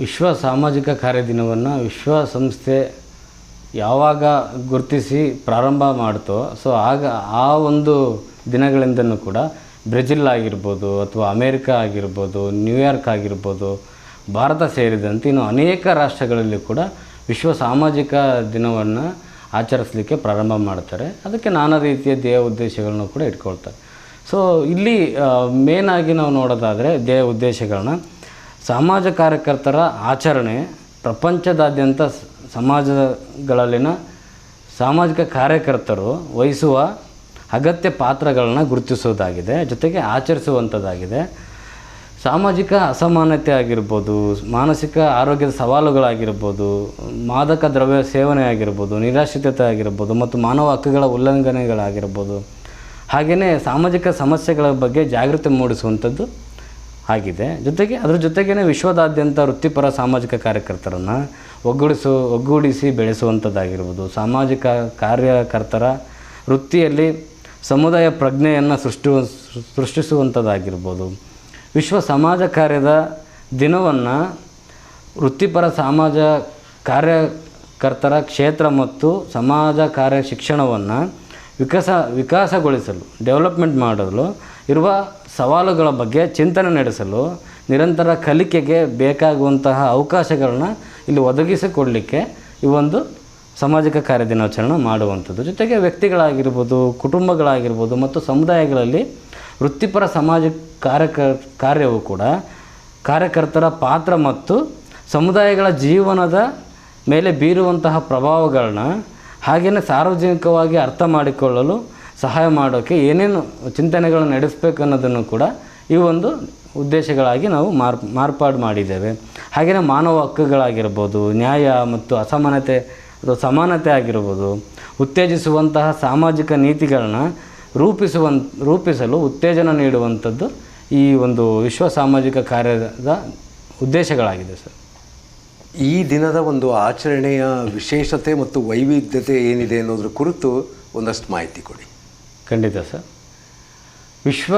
ವಿಶ್ವ ಸಾಮಾಜಿಕ ಕಾರ್ಯ ದಿನವನ್ನು ವಿಶ್ವಸಂಸ್ಥೆ ಯಾವಾಗ ಗುರುತಿಸಿ ಪ್ರಾರಂಭ ಮಾಡ್ತೋ, ಸೊ ಆಗ ಆ ಒಂದು ದಿನಗಳಿಂದನೂ ಕೂಡ ಬ್ರೆಜಿಲ್ ಆಗಿರ್ಬೋದು ಅಥವಾ ಅಮೇರಿಕಾ ಆಗಿರ್ಬೋದು ನ್ಯೂಯಾರ್ಕ್ ಆಗಿರ್ಬೋದು, ಭಾರತ ಸೇರಿದಂತೆ ಇನ್ನು ಅನೇಕ ರಾಷ್ಟ್ರಗಳಲ್ಲಿ ಕೂಡ ವಿಶ್ವ ಸಾಮಾಜಿಕ ದಿನವನ್ನು ಆಚರಿಸಲಿಕ್ಕೆ ಪ್ರಾರಂಭ ಮಾಡ್ತಾರೆ. ಅದಕ್ಕೆ ನಾನಾ ರೀತಿಯ ಧ್ಯೇಯ ಉದ್ದೇಶಗಳನ್ನು ಕೂಡ ಇಟ್ಕೊಳ್ತಾರೆ. ಸೊ ಇಲ್ಲಿ ಮೇನಾಗಿ ನಾವು ನೋಡೋದಾದರೆ ಧ್ಯೇಯ ಉದ್ದೇಶಗಳನ್ನ ಸಮಾಜ ಕಾರ್ಯಕರ್ತರ ಆಚರಣೆ ಪ್ರಪಂಚದಾದ್ಯಂತ ಸಮಾಜಗಳಲ್ಲಿನ ಸಾಮಾಜಿಕ ಕಾರ್ಯಕರ್ತರು ವಹಿಸುವ ಅಗತ್ಯ ಪಾತ್ರಗಳನ್ನು ಗುರುತಿಸೋದಾಗಿದೆ ಜೊತೆಗೆ ಆಚರಿಸುವಂಥದ್ದಾಗಿದೆ ಸಾಮಾಜಿಕ ಅಸಮಾನತೆ ಆಗಿರ್ಬೋದು, ಮಾನಸಿಕ ಆರೋಗ್ಯದ ಸವಾಲುಗಳಾಗಿರ್ಬೋದು, ಮಾದಕ ದ್ರವ್ಯ ಸೇವನೆ ಆಗಿರ್ಬೋದು, ನಿರಾಶ್ರಿತತೆ ಆಗಿರ್ಬೋದು ಮತ್ತು ಮಾನವ ಹಕ್ಕುಗಳ ಉಲ್ಲಂಘನೆಗಳಾಗಿರ್ಬೋದು. ಹಾಗೆಯೇ ಸಾಮಾಜಿಕ ಸಮಸ್ಯೆಗಳ ಬಗ್ಗೆ ಜಾಗೃತಿ ಮೂಡಿಸುವಂಥದ್ದು ಆಗಿದೆ. ಜೊತೆಗೆ ಅದರ ಜೊತೆಗೇ ವಿಶ್ವದಾದ್ಯಂತ ವೃತ್ತಿಪರ ಸಾಮಾಜಿಕ ಕಾರ್ಯಕರ್ತರನ್ನು ಒಗ್ಗೂಡಿಸು, ಒಗ್ಗೂಡಿಸಿ ಬೆಳೆಸುವಂಥದ್ದಾಗಿರ್ಬೋದು. ಸಾಮಾಜಿಕ ಕಾರ್ಯಕರ್ತರ ವೃತ್ತಿಯಲ್ಲಿ ಸಮುದಾಯ ಪ್ರಜ್ಞೆಯನ್ನು ಸೃಷ್ಟಿ, ಸೃಷ್ಟಿಸುವಂಥದ್ದಾಗಿರ್ಬೋದು. ವಿಶ್ವ ಸಮಾಜ ಕಾರ್ಯದ ದಿನವನ್ನು ವೃತ್ತಿಪರ ಸಮಾಜ ಕಾರ್ಯಕರ್ತರ ಕ್ಷೇತ್ರ ಮತ್ತು ಸಮಾಜ ಕಾರ್ಯ ಶಿಕ್ಷಣವನ್ನು ವಿಕಸ, ವಿಕಾಸಗೊಳಿಸಲು, ಡೆವಲಪ್ಮೆಂಟ್ ಮಾಡಲು ಇರುವ ಸವಾಲುಗಳ ಬಗ್ಗೆ ಚಿಂತನೆ ನಡೆಸಲು ನಿರಂತರ ಕಲಿಕೆಗೆ ಬೇಕಾಗುವಂತಹ ಅವಕಾಶಗಳನ್ನ ಇಲ್ಲಿ ಒದಗಿಸಿಕೊಡಲಿಕ್ಕೆ ಈ ಒಂದು ಸಾಮಾಜಿಕ ಕಾರ್ಯ ದಿನಾಚರಣೆ ಮಾಡುವಂಥದ್ದು. ಜೊತೆಗೆ ವ್ಯಕ್ತಿಗಳಾಗಿರ್ಬೋದು, ಕುಟುಂಬಗಳಾಗಿರ್ಬೋದು ಮತ್ತು ಸಮುದಾಯಗಳಲ್ಲಿ ವೃತ್ತಿಪರ ಸಮಾಜ ಕಾರ್ಯಕ, ಕಾರ್ಯವು ಕೂಡ ಕಾರ್ಯಕರ್ತರ ಪಾತ್ರ ಮತ್ತು ಸಮುದಾಯಗಳ ಜೀವನದ ಮೇಲೆ ಬೀರುವಂತಹ ಪ್ರಭಾವಗಳನ್ನ ಹಾಗೆಯೇ ಸಾರ್ವಜನಿಕವಾಗಿ ಅರ್ಥ ಮಾಡಿಕೊಳ್ಳಲು ಸಹಾಯ ಮಾಡೋಕ್ಕೆ ಏನೇನು ಚಿಂತನೆಗಳನ್ನು ನಡೆಸಬೇಕು ಅನ್ನೋದನ್ನು ಕೂಡ ಈ ಒಂದು ಉದ್ದೇಶಗಳಾಗಿ ನಾವು ಮಾರ್, ಮಾರ್ಪಾಡು ಮಾಡಿದ್ದೇವೆ. ಹಾಗೆಯೇ ಮಾನವ ಹಕ್ಕುಗಳಾಗಿರ್ಬೋದು, ನ್ಯಾಯ ಮತ್ತು ಅಸಮಾನತೆ ಅಥವಾ ಸಮಾನತೆ ಆಗಿರ್ಬೋದು, ಉತ್ತೇಜಿಸುವಂತಹ ಸಾಮಾಜಿಕ ನೀತಿಗಳನ್ನ ರೂಪಿಸುವ, ರೂಪಿಸಲು ಉತ್ತೇಜನ ನೀಡುವಂಥದ್ದು ಈ ಒಂದು ವಿಶ್ವ ಸಾಮಾಜಿಕ ಕಾರ್ಯದ ಉದ್ದೇಶಗಳಾಗಿದೆ ಸರ್. ಈ ದಿನದ ಒಂದು ಆಚರಣೆಯ ವಿಶೇಷತೆ ಮತ್ತು ವೈವಿಧ್ಯತೆ ಏನಿದೆ ಅನ್ನೋದ್ರ ಕುರಿತು ಒಂದಷ್ಟು ಮಾಹಿತಿ ಕೊಡಿ. ಖಂಡಿತ ಸರ್. ವಿಶ್ವ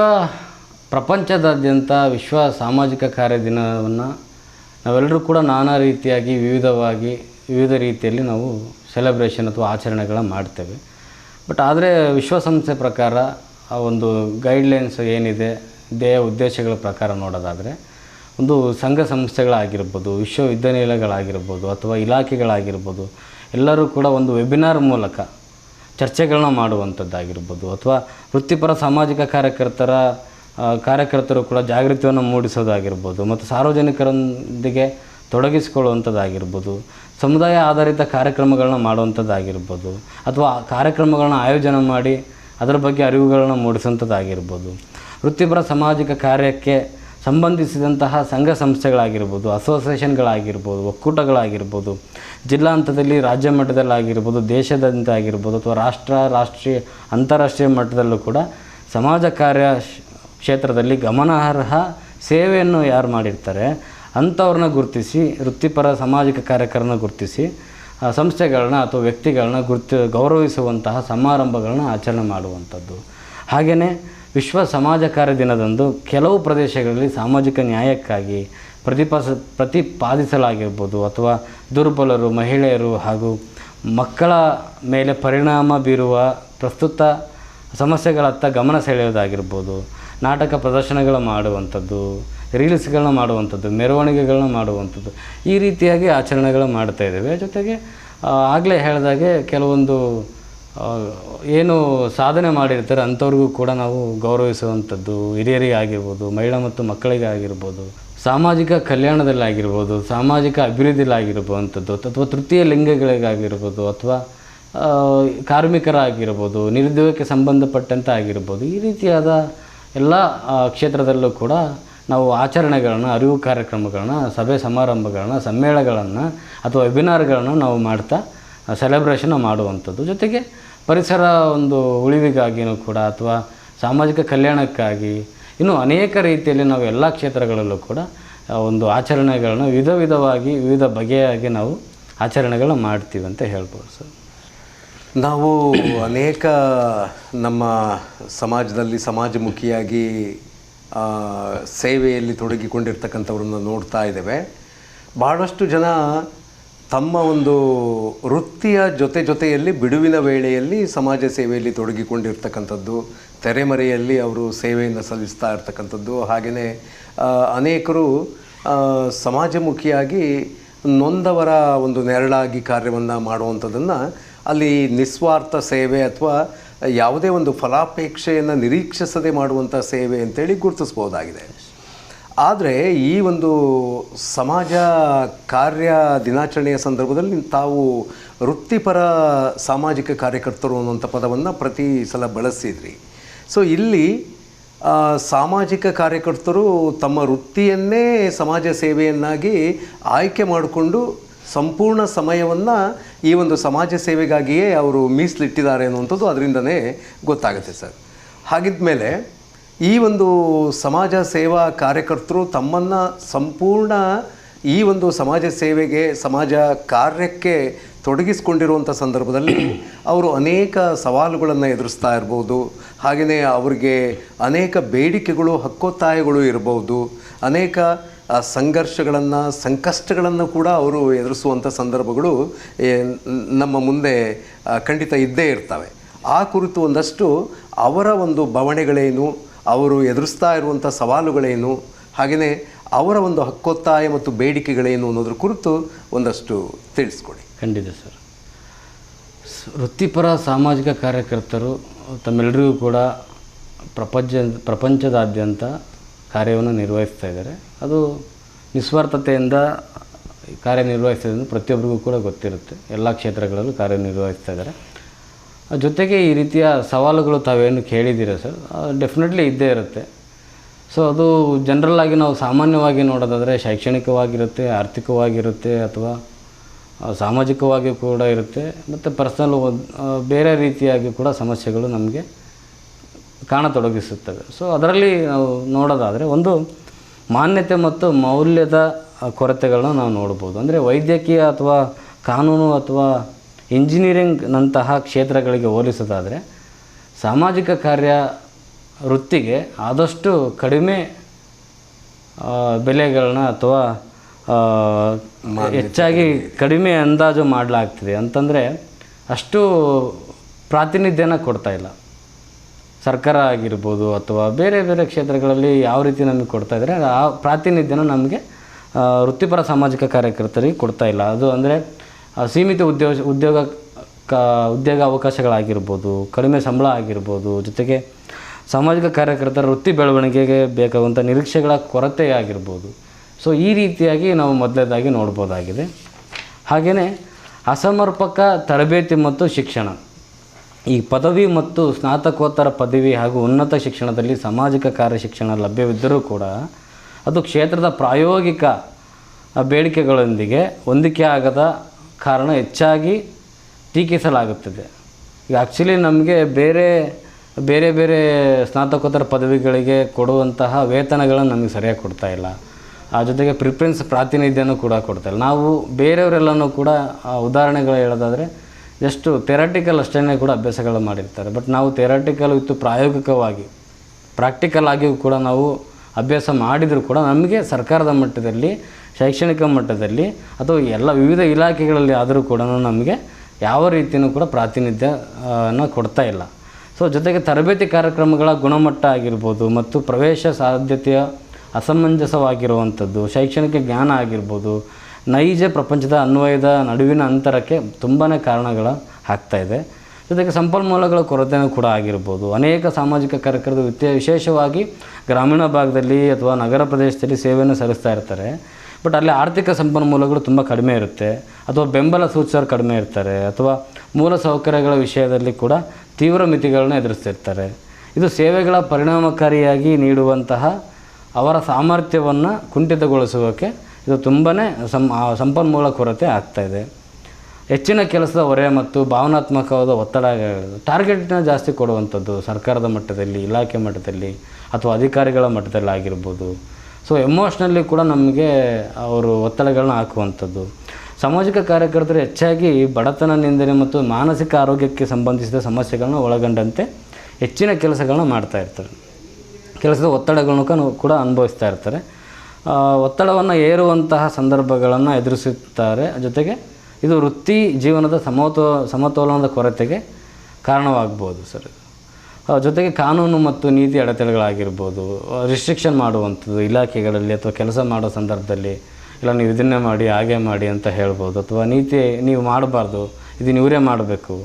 ಪ್ರಪಂಚದಾದ್ಯಂತ ವಿಶ್ವ ಸಾಮಾಜಿಕ ಕಾರ್ಯ ದಿನವನ್ನು ನಾವೆಲ್ಲರೂ ಕೂಡ ನಾನಾ ರೀತಿಯಾಗಿ ವಿವಿಧವಾಗಿ, ವಿವಿಧ ರೀತಿಯಲ್ಲಿ ನಾವು ಸೆಲೆಬ್ರೇಷನ್ ಅಥವಾ ಆಚರಣೆಗಳನ್ನು ಮಾಡ್ತೇವೆ. ಬಟ್ ಆದರೆ ವಿಶ್ವಸಂಸ್ಥೆ ಪ್ರಕಾರ ಆ ಒಂದು ಗೈಡ್ಲೈನ್ಸ್ ಏನಿದೆ ದೇಹ ಉದ್ದೇಶಗಳ ಪ್ರಕಾರ ನೋಡೋದಾದರೆ, ಒಂದು ಸಂಘ ಸಂಸ್ಥೆಗಳಾಗಿರ್ಬೋದು, ವಿಶ್ವವಿದ್ಯಾನಿಲಯಗಳಾಗಿರ್ಬೋದು ಅಥವಾ ಇಲಾಖೆಗಳಾಗಿರ್ಬೋದು, ಎಲ್ಲರೂ ಕೂಡ ಒಂದು ವೆಬಿನಾರ್ ಮೂಲಕ ಚರ್ಚೆಗಳನ್ನ ಮಾಡುವಂಥದ್ದಾಗಿರ್ಬೋದು ಅಥವಾ ವೃತ್ತಿಪರ ಸಾಮಾಜಿಕ ಕಾರ್ಯಕರ್ತರ ಕಾರ್ಯಕರ್ತರು ಕೂಡ ಜಾಗೃತಿಯನ್ನು ಮೂಡಿಸೋದಾಗಿರ್ಬೋದು ಮತ್ತು ಸಾರ್ವಜನಿಕರೊಂದಿಗೆ ತೊಡಗಿಸಿಕೊಳ್ಳುವಂಥದ್ದಾಗಿರ್ಬೋದು, ಸಮುದಾಯ ಆಧಾರಿತ ಕಾರ್ಯಕ್ರಮಗಳನ್ನ ಮಾಡುವಂಥದ್ದಾಗಿರ್ಬೋದು ಅಥವಾ ಕಾರ್ಯಕ್ರಮಗಳನ್ನ ಆಯೋಜನೆ ಮಾಡಿ ಅದರ ಬಗ್ಗೆ ಅರಿವುಗಳನ್ನ ಮೂಡಿಸುವಂಥದ್ದಾಗಿರ್ಬೋದು. ವೃತ್ತಿಪರ ಸಾಮಾಜಿಕ ಕಾರ್ಯಕ್ಕೆ ಸಂಬಂಧಿಸಿದಂತಹ ಸಂಘ ಸಂಸ್ಥೆಗಳಾಗಿರ್ಬೋದು ಅಸೋಸಿಯೇಷನ್ಗಳಾಗಿರ್ಬೋದು ಒಕ್ಕೂಟಗಳಾಗಿರ್ಬೋದು, ಜಿಲ್ಲಾ ಹಂತದಲ್ಲಿ ರಾಜ್ಯ ಮಟ್ಟದಲ್ಲಾಗಿರ್ಬೋದು, ದೇಶದಂತೆ ಆಗಿರ್ಬೋದು ಅಥವಾ ರಾಷ್ಟ್ರ, ರಾಷ್ಟ್ರೀಯ, ಅಂತಾರಾಷ್ಟ್ರೀಯ ಮಟ್ಟದಲ್ಲೂ ಕೂಡ ಸಮಾಜ ಕಾರ್ಯ ಕ್ಷೇತ್ರದಲ್ಲಿ ಗಮನಾರ್ಹ ಸೇವೆಯನ್ನು ಯಾರು ಮಾಡಿರ್ತಾರೆ, ಅಂಥವ್ರನ್ನ ಗುರುತಿಸಿ, ವೃತ್ತಿಪರ ಸಾಮಾಜಿಕ ಕಾರ್ಯಕರನ್ನ ಗುರುತಿಸಿ ಸಂಸ್ಥೆಗಳನ್ನ ಅಥವಾ ವ್ಯಕ್ತಿಗಳನ್ನ ಗುರುತಿ, ಗೌರವಿಸುವಂತಹ ಸಮಾರಂಭಗಳನ್ನ ಆಚರಣೆ ಮಾಡುವಂಥದ್ದು. ಹಾಗೆಯೇ ವಿಶ್ವ ಸಮಾಜ ಕಾರ್ಯ ದಿನದಂದು ಕೆಲವು ಪ್ರದೇಶಗಳಲ್ಲಿ ಸಾಮಾಜಿಕ ನ್ಯಾಯಕ್ಕಾಗಿ ಪ್ರತಿಪಾಸ, ಪ್ರತಿಪಾದಿಸಲಾಗಿರ್ಬೋದು ಅಥವಾ ದುರ್ಬಲರು, ಮಹಿಳೆಯರು ಹಾಗೂ ಮಕ್ಕಳ ಮೇಲೆ ಪರಿಣಾಮ ಬೀರುವ ಪ್ರಸ್ತುತ ಸಮಸ್ಯೆಗಳತ್ತ ಗಮನ ಸೆಳೆಯೋದಾಗಿರ್ಬೋದು ನಾಟಕ ಪ್ರದರ್ಶನಗಳು ಮಾಡುವಂಥದ್ದು, ರೀಲ್ಸ್ಗಳನ್ನ ಮಾಡುವಂಥದ್ದು, ಮೆರವಣಿಗೆಗಳನ್ನ ಮಾಡುವಂಥದ್ದು ಈ ರೀತಿಯಾಗಿ ಆಚರಣೆಗಳು ಮಾಡ್ತಾ ಇದ್ದೇವೆ. ಜೊತೆಗೆ ಆಗಲೇ ಹೇಳಿದಾಗೆ ಕೆಲವೊಂದು ಏನು ಸಾಧನೆ ಮಾಡಿರ್ತಾರೆ ಅಂಥವ್ರಿಗೂ ಕೂಡ ನಾವು ಗೌರವಿಸುವಂಥದ್ದು, ಹಿರಿಯರಿಗೆ ಆಗಿರ್ಬೋದು, ಮಹಿಳಾ ಮತ್ತು ಮಕ್ಕಳಿಗೆ ಆಗಿರ್ಬೋದು, ಸಾಮಾಜಿಕ ಕಲ್ಯಾಣದಲ್ಲಾಗಿರ್ಬೋದು ಸಾಮಾಜಿಕ ಅಭಿವೃದ್ಧಿಲಾಗಿರ್ಬೋವಂಥದ್ದು ಅಥವಾ ತೃತೀಯ ಲಿಂಗಗಳಿಗಾಗಿರ್ಬೋದು ಅಥವಾ ಕಾರ್ಮಿಕರಾಗಿರ್ಬೋದು, ನಿರುದ್ಯೋಗಕ್ಕೆ ಸಂಬಂಧಪಟ್ಟಂತೆ ಆಗಿರ್ಬೋದು, ಈ ರೀತಿಯಾದ ಎಲ್ಲ ಕ್ಷೇತ್ರದಲ್ಲೂ ಕೂಡ ನಾವು ಆಚರಣೆಗಳನ್ನ, ಅರಿವು ಕಾರ್ಯಕ್ರಮಗಳನ್ನ, ಸಭೆ ಸಮಾರಂಭಗಳನ್ನ ಸಮ್ಮೇಳನಗಳನ್ನು ಅಥವಾ ವೆಬಿನಾರ್ಗಳನ್ನು ನಾವು ಮಾಡ್ತಾ ಸೆಲೆಬ್ರೇಷನ್ ಮಾಡುವಂಥದ್ದು. ಜೊತೆಗೆ ಪರಿಸರ ಒಂದು ಉಳಿವಿಗಾಗಿಯೂ ಕೂಡ ಅಥವಾ ಸಾಮಾಜಿಕ ಕಲ್ಯಾಣಕ್ಕಾಗಿ ಇನ್ನು ಅನೇಕ ರೀತಿಯಲ್ಲಿ ನಾವು ಎಲ್ಲ ಕ್ಷೇತ್ರಗಳಲ್ಲೂ ಕೂಡ ಒಂದು ಆಚರಣೆಗಳನ್ನ ವಿಧ ವಿಧವಾಗಿ, ವಿವಿಧ ಬಗೆಯಾಗಿ ನಾವು ಆಚರಣೆಗಳನ್ನ ಮಾಡ್ತೀವಿ ಅಂತ ಹೇಳ್ಬೋದು ಸರ್. ನಾವು ಅನೇಕ ನಮ್ಮ ಸಮಾಜದಲ್ಲಿ ಸಮಾಜಮುಖಿಯಾಗಿ ಸೇವೆಯಲ್ಲಿ ತೊಡಗಿಕೊಂಡಿರ್ತಕ್ಕಂಥವ್ರನ್ನ ನೋಡ್ತಾ ಇದ್ದೇವೆ. ಭಾಳಷ್ಟು ಜನ ತಮ್ಮ ಒಂದು ವೃತ್ತಿಯ ಜೊತೆ ಜೊತೆಯಲ್ಲಿ ಬಿಡುವಿನ ವೇಳೆಯಲ್ಲಿ ಸಮಾಜ ಸೇವೆಯಲ್ಲಿ ತೊಡಗಿಕೊಂಡಿರ್ತಕ್ಕಂಥದ್ದು, ತೆರೆಮರೆಯಲ್ಲಿ ಅವರು ಸೇವೆಯನ್ನು ಸಲ್ಲಿಸ್ತಾ ಇರ್ತಕ್ಕಂಥದ್ದು, ಹಾಗೆಯೇ ಅನೇಕರು ಸಮಾಜಮುಖಿಯಾಗಿ ನೊಂದವರ ಒಂದು ನೆರಳಾಗಿ ಕಾರ್ಯವನ್ನು ಮಾಡುವಂಥದ್ದನ್ನು ಅಲ್ಲಿ ನಿಸ್ವಾರ್ಥ ಸೇವೆ ಅಥವಾ ಯಾವುದೇ ಒಂದು ಫಲಾಪೇಕ್ಷೆಯನ್ನು ನಿರೀಕ್ಷಿಸದೆ ಮಾಡುವಂಥ ಸೇವೆ ಅಂತೇಳಿ ಗುರುತಿಸ್ಬೋದಾಗಿದೆ. ಆದರೆ ಈ ಒಂದು ಸಮಾಜ ಕಾರ್ಯ ದಿನಾಚರಣೆಯ ಸಂದರ್ಭದಲ್ಲಿ ತಾವು ವೃತ್ತಿಪರ ಸಾಮಾಜಿಕ ಕಾರ್ಯಕರ್ತರು ಅನ್ನುವಂಥ ಪದವನ್ನು ಪ್ರತಿ ಸಲ ಬಳಸಿದ್ರಿ. ಸೊ ಇಲ್ಲಿ ಸಾಮಾಜಿಕ ಕಾರ್ಯಕರ್ತರು ತಮ್ಮ ವೃತ್ತಿಯನ್ನೇ ಸಮಾಜ ಸೇವೆಯನ್ನಾಗಿ ಆಯ್ಕೆ ಮಾಡಿಕೊಂಡು ಸಂಪೂರ್ಣ ಸಮಯವನ್ನು ಈ ಒಂದು ಸಮಾಜ ಸೇವೆಗಾಗಿಯೇ ಅವರು ಮೀಸಲಿಟ್ಟಿದ್ದಾರೆ ಅನ್ನುವಂಥದ್ದು ಅದರಿಂದನೇ ಗೊತ್ತಾಗುತ್ತೆ ಸರ್. ಹಾಗಿದ್ಮೇಲೆ ಈ ಒಂದು ಸಮಾಜ ಸೇವಾ ಕಾರ್ಯಕರ್ತರು ತಮ್ಮನ್ನು ಸಂಪೂರ್ಣ ಈ ಒಂದು ಸಮಾಜ ಸೇವೆಗೆ, ಸಮಾಜ ಕಾರ್ಯಕ್ಕೆ ತೊಡಗಿಸಿಕೊಂಡಿರುವಂಥ ಸಂದರ್ಭದಲ್ಲಿ ಅವರು ಅನೇಕ ಸವಾಲುಗಳನ್ನು ಎದುರಿಸ್ತಾ ಇರ್ಬೋದು. ಹಾಗೆಯೇ ಅವರಿಗೆ ಅನೇಕ ಬೇಡಿಕೆಗಳು, ಹಕ್ಕೊತ್ತಾಯಗಳು ಇರ್ಬೋದು. ಅನೇಕ ಸಂಘರ್ಷಗಳನ್ನು, ಸಂಕಷ್ಟಗಳನ್ನು ಕೂಡ ಅವರು ಎದುರಿಸುವಂಥ ಸಂದರ್ಭಗಳು ನಮ್ಮ ಮುಂದೆ ಖಂಡಿತ ಇದ್ದೇ ಇರ್ತವೆ. ಆ ಕುರಿತು ಒಂದಷ್ಟು ಅವರ ಒಂದು ಬವಣೆಗಳೇನು ಅವರು ಎದುರಿಸ್ತಾ ಇರುವಂಥ ಸವಾಲುಗಳೇನು? ಹಾಗೆಯೇ ಅವರ ಒಂದು ಹಕ್ಕೊತ್ತಾಯ ಮತ್ತು ಬೇಡಿಕೆಗಳೇನು ಅನ್ನೋದ್ರ ಕುರಿತು ಒಂದಷ್ಟು ತಿಳಿಸ್ಕೊಡಿ. ಖಂಡಿತ ಸರ್. ವೃತ್ತಿಪರ ಸಾಮಾಜಿಕ ಕಾರ್ಯಕರ್ತರು ತಮ್ಮೆಲ್ಲರಿಗೂ ಕೂಡ ಪ್ರಪಂಚ, ಪ್ರಪಂಚದಾದ್ಯಂತ ಕಾರ್ಯವನ್ನು ನಿರ್ವಹಿಸ್ತಾ ಇದ್ದಾರೆ. ಅದು ನಿಸ್ವಾರ್ಥತೆಯಿಂದ ಕಾರ್ಯನಿರ್ವಹಿಸೋದ್ರಿಂದ ಪ್ರತಿಯೊಬ್ಬರಿಗೂ ಕೂಡ ಗೊತ್ತಿರುತ್ತೆ. ಎಲ್ಲ ಕ್ಷೇತ್ರಗಳಲ್ಲೂ ಕಾರ್ಯನಿರ್ವಹಿಸ್ತಾ ಇದ್ದಾರೆ. ಜೊತೆಗೆ ಈ ರೀತಿಯ ಸವಾಲುಗಳು ತಾವೇನು ಕೇಳಿದ್ದೀರ ಸರ್? ಡೆಫಿನೆಟ್ಲಿ ಇದ್ದೇ ಇರುತ್ತೆ. ಸೊ ಅದು ಜನರಲ್ ಆಗಿ ನಾವು ಸಾಮಾನ್ಯವಾಗಿ ನೋಡೋದಾದರೆ ಶೈಕ್ಷಣಿಕವಾಗಿರುತ್ತೆ, ಆರ್ಥಿಕವಾಗಿರುತ್ತೆ ಅಥವಾ ಸಾಮಾಜಿಕವಾಗಿ ಕೂಡ ಇರುತ್ತೆ. ಮತ್ತು ಪರ್ಸನಲ್ ಬೇರೆ ರೀತಿಯಾಗಿ ಕೂಡ ಸಮಸ್ಯೆಗಳು ನಮಗೆ ಕಾಣತೊಡಗಿಸುತ್ತವೆ. ಸೊ ಅದರಲ್ಲಿ ನಾವು ನೋಡೋದಾದರೆ ಒಂದು ಮಾನ್ಯತೆ ಮತ್ತು ಮೌಲ್ಯದ ಕೊರತೆಗಳನ್ನ ನಾವು ನೋಡ್ಬೋದು. ಅಂದರೆ ವೈದ್ಯಕೀಯ ಅಥವಾ ಕಾನೂನು ಅಥವಾ ಇಂಜಿನಿಯರಿಂಗ್ನಂತಹ ಕ್ಷೇತ್ರಗಳಿಗೆ ಹೋಲಿಸೋದಾದರೆ ಸಾಮಾಜಿಕ ಕಾರ್ಯ ವೃತ್ತಿಗೆ ಆದಷ್ಟು ಕಡಿಮೆ ಬೆಲೆಗಳನ್ನ ಅಥವಾ ಹೆಚ್ಚಾಗಿ ಕಡಿಮೆ ಅಂದಾಜು ಮಾಡಲಾಗ್ತಿದೆ. ಅಂತಂದರೆ ಅಷ್ಟು ಪ್ರಾತಿನಿಧ್ಯನ ಕೊಡ್ತಾ ಇಲ್ಲ. ಸರ್ಕಾರ ಆಗಿರ್ಬೋದು ಅಥವಾ ಬೇರೆ ಬೇರೆ ಕ್ಷೇತ್ರಗಳಲ್ಲಿ ಯಾವ ರೀತಿ ನಮಗೆ ಕೊಡ್ತಾ ಇದ್ದಾರೆ ಆ ಪ್ರಾತಿನಿಧ್ಯನ ನಮಗೆ ವೃತ್ತಿಪರ ಸಾಮಾಜಿಕ ಕಾರ್ಯಕರ್ತರಿಗೆ ಕೊಡ್ತಾ ಇಲ್ಲ. ಅದು ಅಂದರೆ ಸೀಮಿತ ಉದ್ಯೋಗ ಉದ್ಯೋಗ, ಕ, ಉದ್ಯೋಗ ಅವಕಾಶಗಳಾಗಿರ್ಬೋದು, ಕಡಿಮೆ ಸಂಬಳ ಆಗಿರ್ಬೋದು, ಜೊತೆಗೆ ಸಾಮಾಜಿಕ ಕಾರ್ಯಕರ್ತರ ವೃತ್ತಿ ಬೆಳವಣಿಗೆಗೆ ಬೇಕಾಗುವಂಥ ನಿರೀಕ್ಷೆಗಳ ಕೊರತೆ ಆಗಿರ್ಬೋದು ಸೊ ಈ ರೀತಿಯಾಗಿ ನಾವು ಮೊದಲನೇದಾಗಿ ನೋಡ್ಬೋದಾಗಿದೆ. ಹಾಗೆಯೇ ಅಸಮರ್ಪಕ ತರಬೇತಿ ಮತ್ತು ಶಿಕ್ಷಣ. ಈ ಪದವಿ ಮತ್ತು ಸ್ನಾತಕೋತ್ತರ ಪದವಿ ಹಾಗೂ ಉನ್ನತ ಶಿಕ್ಷಣದಲ್ಲಿ ಸಾಮಾಜಿಕ ಕಾರ್ಯ ಶಿಕ್ಷಣ ಲಭ್ಯವಿದ್ದರೂ ಕೂಡ ಅದು ಕ್ಷೇತ್ರದ ಪ್ರಾಯೋಗಿಕ ಬೇಡಿಕೆಗಳೊಂದಿಗೆ ಹೊಂದಿಕೆ ಆಗದ ಕಾರಣ ಹೆಚ್ಚಾಗಿ ಟೀಕಿಸಲಾಗುತ್ತದೆ. ಈಗ ಆ್ಯಕ್ಚುಲಿ ನಮಗೆ ಬೇರೆ ಬೇರೆ ಬೇರೆ ಸ್ನಾತಕೋತ್ತರ ಪದವಿಗಳಿಗೆ ಕೊಡುವಂತಹ ವೇತನಗಳನ್ನು ನಮಗೆ ಸರಿಯಾಗಿ ಕೊಡ್ತಾ ಇಲ್ಲ. ಆ ಜೊತೆಗೆ ಪ್ರಿಫರೆನ್ಸ್ ಪ್ರಾತಿನಿಧ್ಯನೂ ಕೂಡ ಕೊಡ್ತಾ ಇಲ್ಲ. ನಾವು ಬೇರೆಯವರೆಲ್ಲನೂ ಕೂಡ ಉದಾಹರಣೆಗಳು ಹೇಳೋದಾದರೆ ಎಷ್ಟು ಥೆರಾಟಿಕಲ್ ಅಷ್ಟೇ ಕೂಡ ಅಭ್ಯಾಸಗಳು ಮಾಡಿರ್ತಾರೆ. ಬಟ್ ನಾವು ಥೆರಾಟಿಕಲ್ ಇತ್ತು ಪ್ರಾಯೋಗಿಕವಾಗಿ ಪ್ರಾಕ್ಟಿಕಲ್ ಆಗಿಯೂ ಕೂಡ ನಾವು ಅಭ್ಯಾಸ ಮಾಡಿದರೂ ಕೂಡ ನಮಗೆ ಸರ್ಕಾರದ ಮಟ್ಟದಲ್ಲಿ ಶೈಕ್ಷಣಿಕ ಮಟ್ಟದಲ್ಲಿ ಅಥವಾ ಎಲ್ಲ ವಿವಿಧ ಇಲಾಖೆಗಳಲ್ಲಿ ಆದರೂ ಕೂಡ ನಮಗೆ ಯಾವ ರೀತಿಯೂ ಕೂಡ ಪ್ರಾತಿನಿಧ್ಯ ಆ, ಕೊಡ್ತಾ ಇಲ್ಲ. ಸೊ ಜೊತೆಗೆ ತರಬೇತಿ ಕಾರ್ಯಕ್ರಮಗಳ ಗುಣಮಟ್ಟ ಆಗಿರ್ಬೋದು ಮತ್ತು ಪ್ರವೇಶ ಸಾಧ್ಯತೆಯ ಅಸಮಂಜಸವಾಗಿರುವಂಥದ್ದು ಶೈಕ್ಷಣಿಕ ಜ್ಞಾನ ಆಗಿರ್ಬೋದು ನೈಜ ಪ್ರಪಂಚದ ಅನ್ವಯದ ನಡುವಿನ ಅಂತರಕ್ಕೆ ತುಂಬಾ ಕಾರಣಗಳ ಆಗ್ತಾಯಿದೆ ಜೊತೆಗೆ ಸಂಪನ್ಮೂಲಗಳ ಕೊರತೆಯೂ ಕೂಡ ಆಗಿರ್ಬೋದು. ಅನೇಕ ಸಾಮಾಜಿಕ ಕಾರ್ಯಕರ್ತರು ವಿತ್ಯ ವಿಶೇಷವಾಗಿ ಗ್ರಾಮೀಣ ಭಾಗದಲ್ಲಿ ಅಥವಾ ನಗರ ಪ್ರದೇಶದಲ್ಲಿ ಸೇವೆಯನ್ನು ಸಲ್ಲಿಸ್ತಾ ಇರ್ತಾರೆ. ಬಟ್ ಅಲ್ಲಿ ಆರ್ಥಿಕ ಸಂಪನ್ಮೂಲಗಳು ತುಂಬ ಕಡಿಮೆ ಇರುತ್ತೆ. ಅಥವಾ ಬೆಂಬಲ ಸೂಚಿಸೋರು ಕಡಿಮೆ ಇರ್ತಾರೆ. ಅಥವಾ ಮೂಲ ಸೌಕರ್ಯಗಳ ವಿಷಯದಲ್ಲಿ ಕೂಡ ತೀವ್ರ ಮಿತಿಗಳನ್ನ ಎದುರಿಸ್ತಿರ್ತಾರೆ. ಇದು ಸೇವೆಗಳ ಪರಿಣಾಮಕಾರಿಯಾಗಿ ನೀಡುವಂತಹ ಅವರ ಸಾಮರ್ಥ್ಯವನ್ನು ಕುಂಠಿತಗೊಳಿಸೋಕೆ ಇದು ತುಂಬಾ ಸಂಪನ್ಮೂಲ ಕೊರತೆ ಆಗ್ತಾಯಿದೆ ಹೆಚ್ಚಿನ ಕೆಲಸದ ಹೊರೆ ಮತ್ತು ಭಾವನಾತ್ಮಕವಾದ ಒತ್ತಡ ಟಾರ್ಗೆಟ್ನ ಜಾಸ್ತಿ ಕೊಡುವಂಥದ್ದು ಸರ್ಕಾರದ ಮಟ್ಟದಲ್ಲಿ, ಇಲಾಖೆ ಮಟ್ಟದಲ್ಲಿ ಅಥವಾ ಅಧಿಕಾರಿಗಳ ಮಟ್ಟದಲ್ಲಿ ಆಗಿರ್ಬೋದು. ಸೊ ಎಮೋಷ್ನಲ್ಲಿ ಕೂಡ ನಮಗೆ ಅವರು ಒತ್ತಡಗಳನ್ನ ಹಾಕುವಂಥದ್ದು. ಸಾಮಾಜಿಕ ಕಾರ್ಯಕರ್ತರು ಹೆಚ್ಚಾಗಿ ಬಡತನ ನಿಂದನೆ ಮತ್ತು ಮಾನಸಿಕ ಆರೋಗ್ಯಕ್ಕೆ ಸಂಬಂಧಿಸಿದ ಸಮಸ್ಯೆಗಳನ್ನ ಒಳಗೊಂಡಂತೆ ಹೆಚ್ಚಿನ ಕೆಲಸಗಳನ್ನ ಮಾಡ್ತಾ ಇರ್ತಾರೆ. ಕೆಲಸದ ಒತ್ತಡಗಳನ್ನು ಕೂಡ ಅನುಭವಿಸ್ತಾ ಇರ್ತಾರೆ. ಒತ್ತಡವನ್ನು ಏರುವಂತಹ ಸಂದರ್ಭಗಳನ್ನು ಎದುರಿಸುತ್ತಾರೆ. ಜೊತೆಗೆ ಇದು ವೃತ್ತಿ ಜೀವನದ ಸಮತೋ, ಸಮತೋಲನದ ಕೊರತೆಗೆ ಕಾರಣವಾಗ್ಬೋದು ಸರ್. ಜೊತೆಗೆ ಕಾನೂನು ಮತ್ತು ನೀತಿ ಅಡೆತಡೆಗಳಾಗಿರ್ಬೋದು ರಿಸ್ಟ್ರಿಕ್ಷನ್ ಮಾಡುವಂಥದ್ದು, ಇಲಾಖೆಗಳಲ್ಲಿ ಅಥವಾ ಕೆಲಸ ಮಾಡೋ ಸಂದರ್ಭದಲ್ಲಿ ಇಲ್ಲ, ನೀವು ಇದನ್ನೇ ಮಾಡಿ, ಹಾಗೆ ಮಾಡಿ ಅಂತ ಹೇಳ್ಬೋದು, ಅಥವಾ ನೀತಿ, ನೀವು ಮಾಡಬಾರ್ದು ಇದನ್ನ ಇವರೇ ಮಾಡಬೇಕು.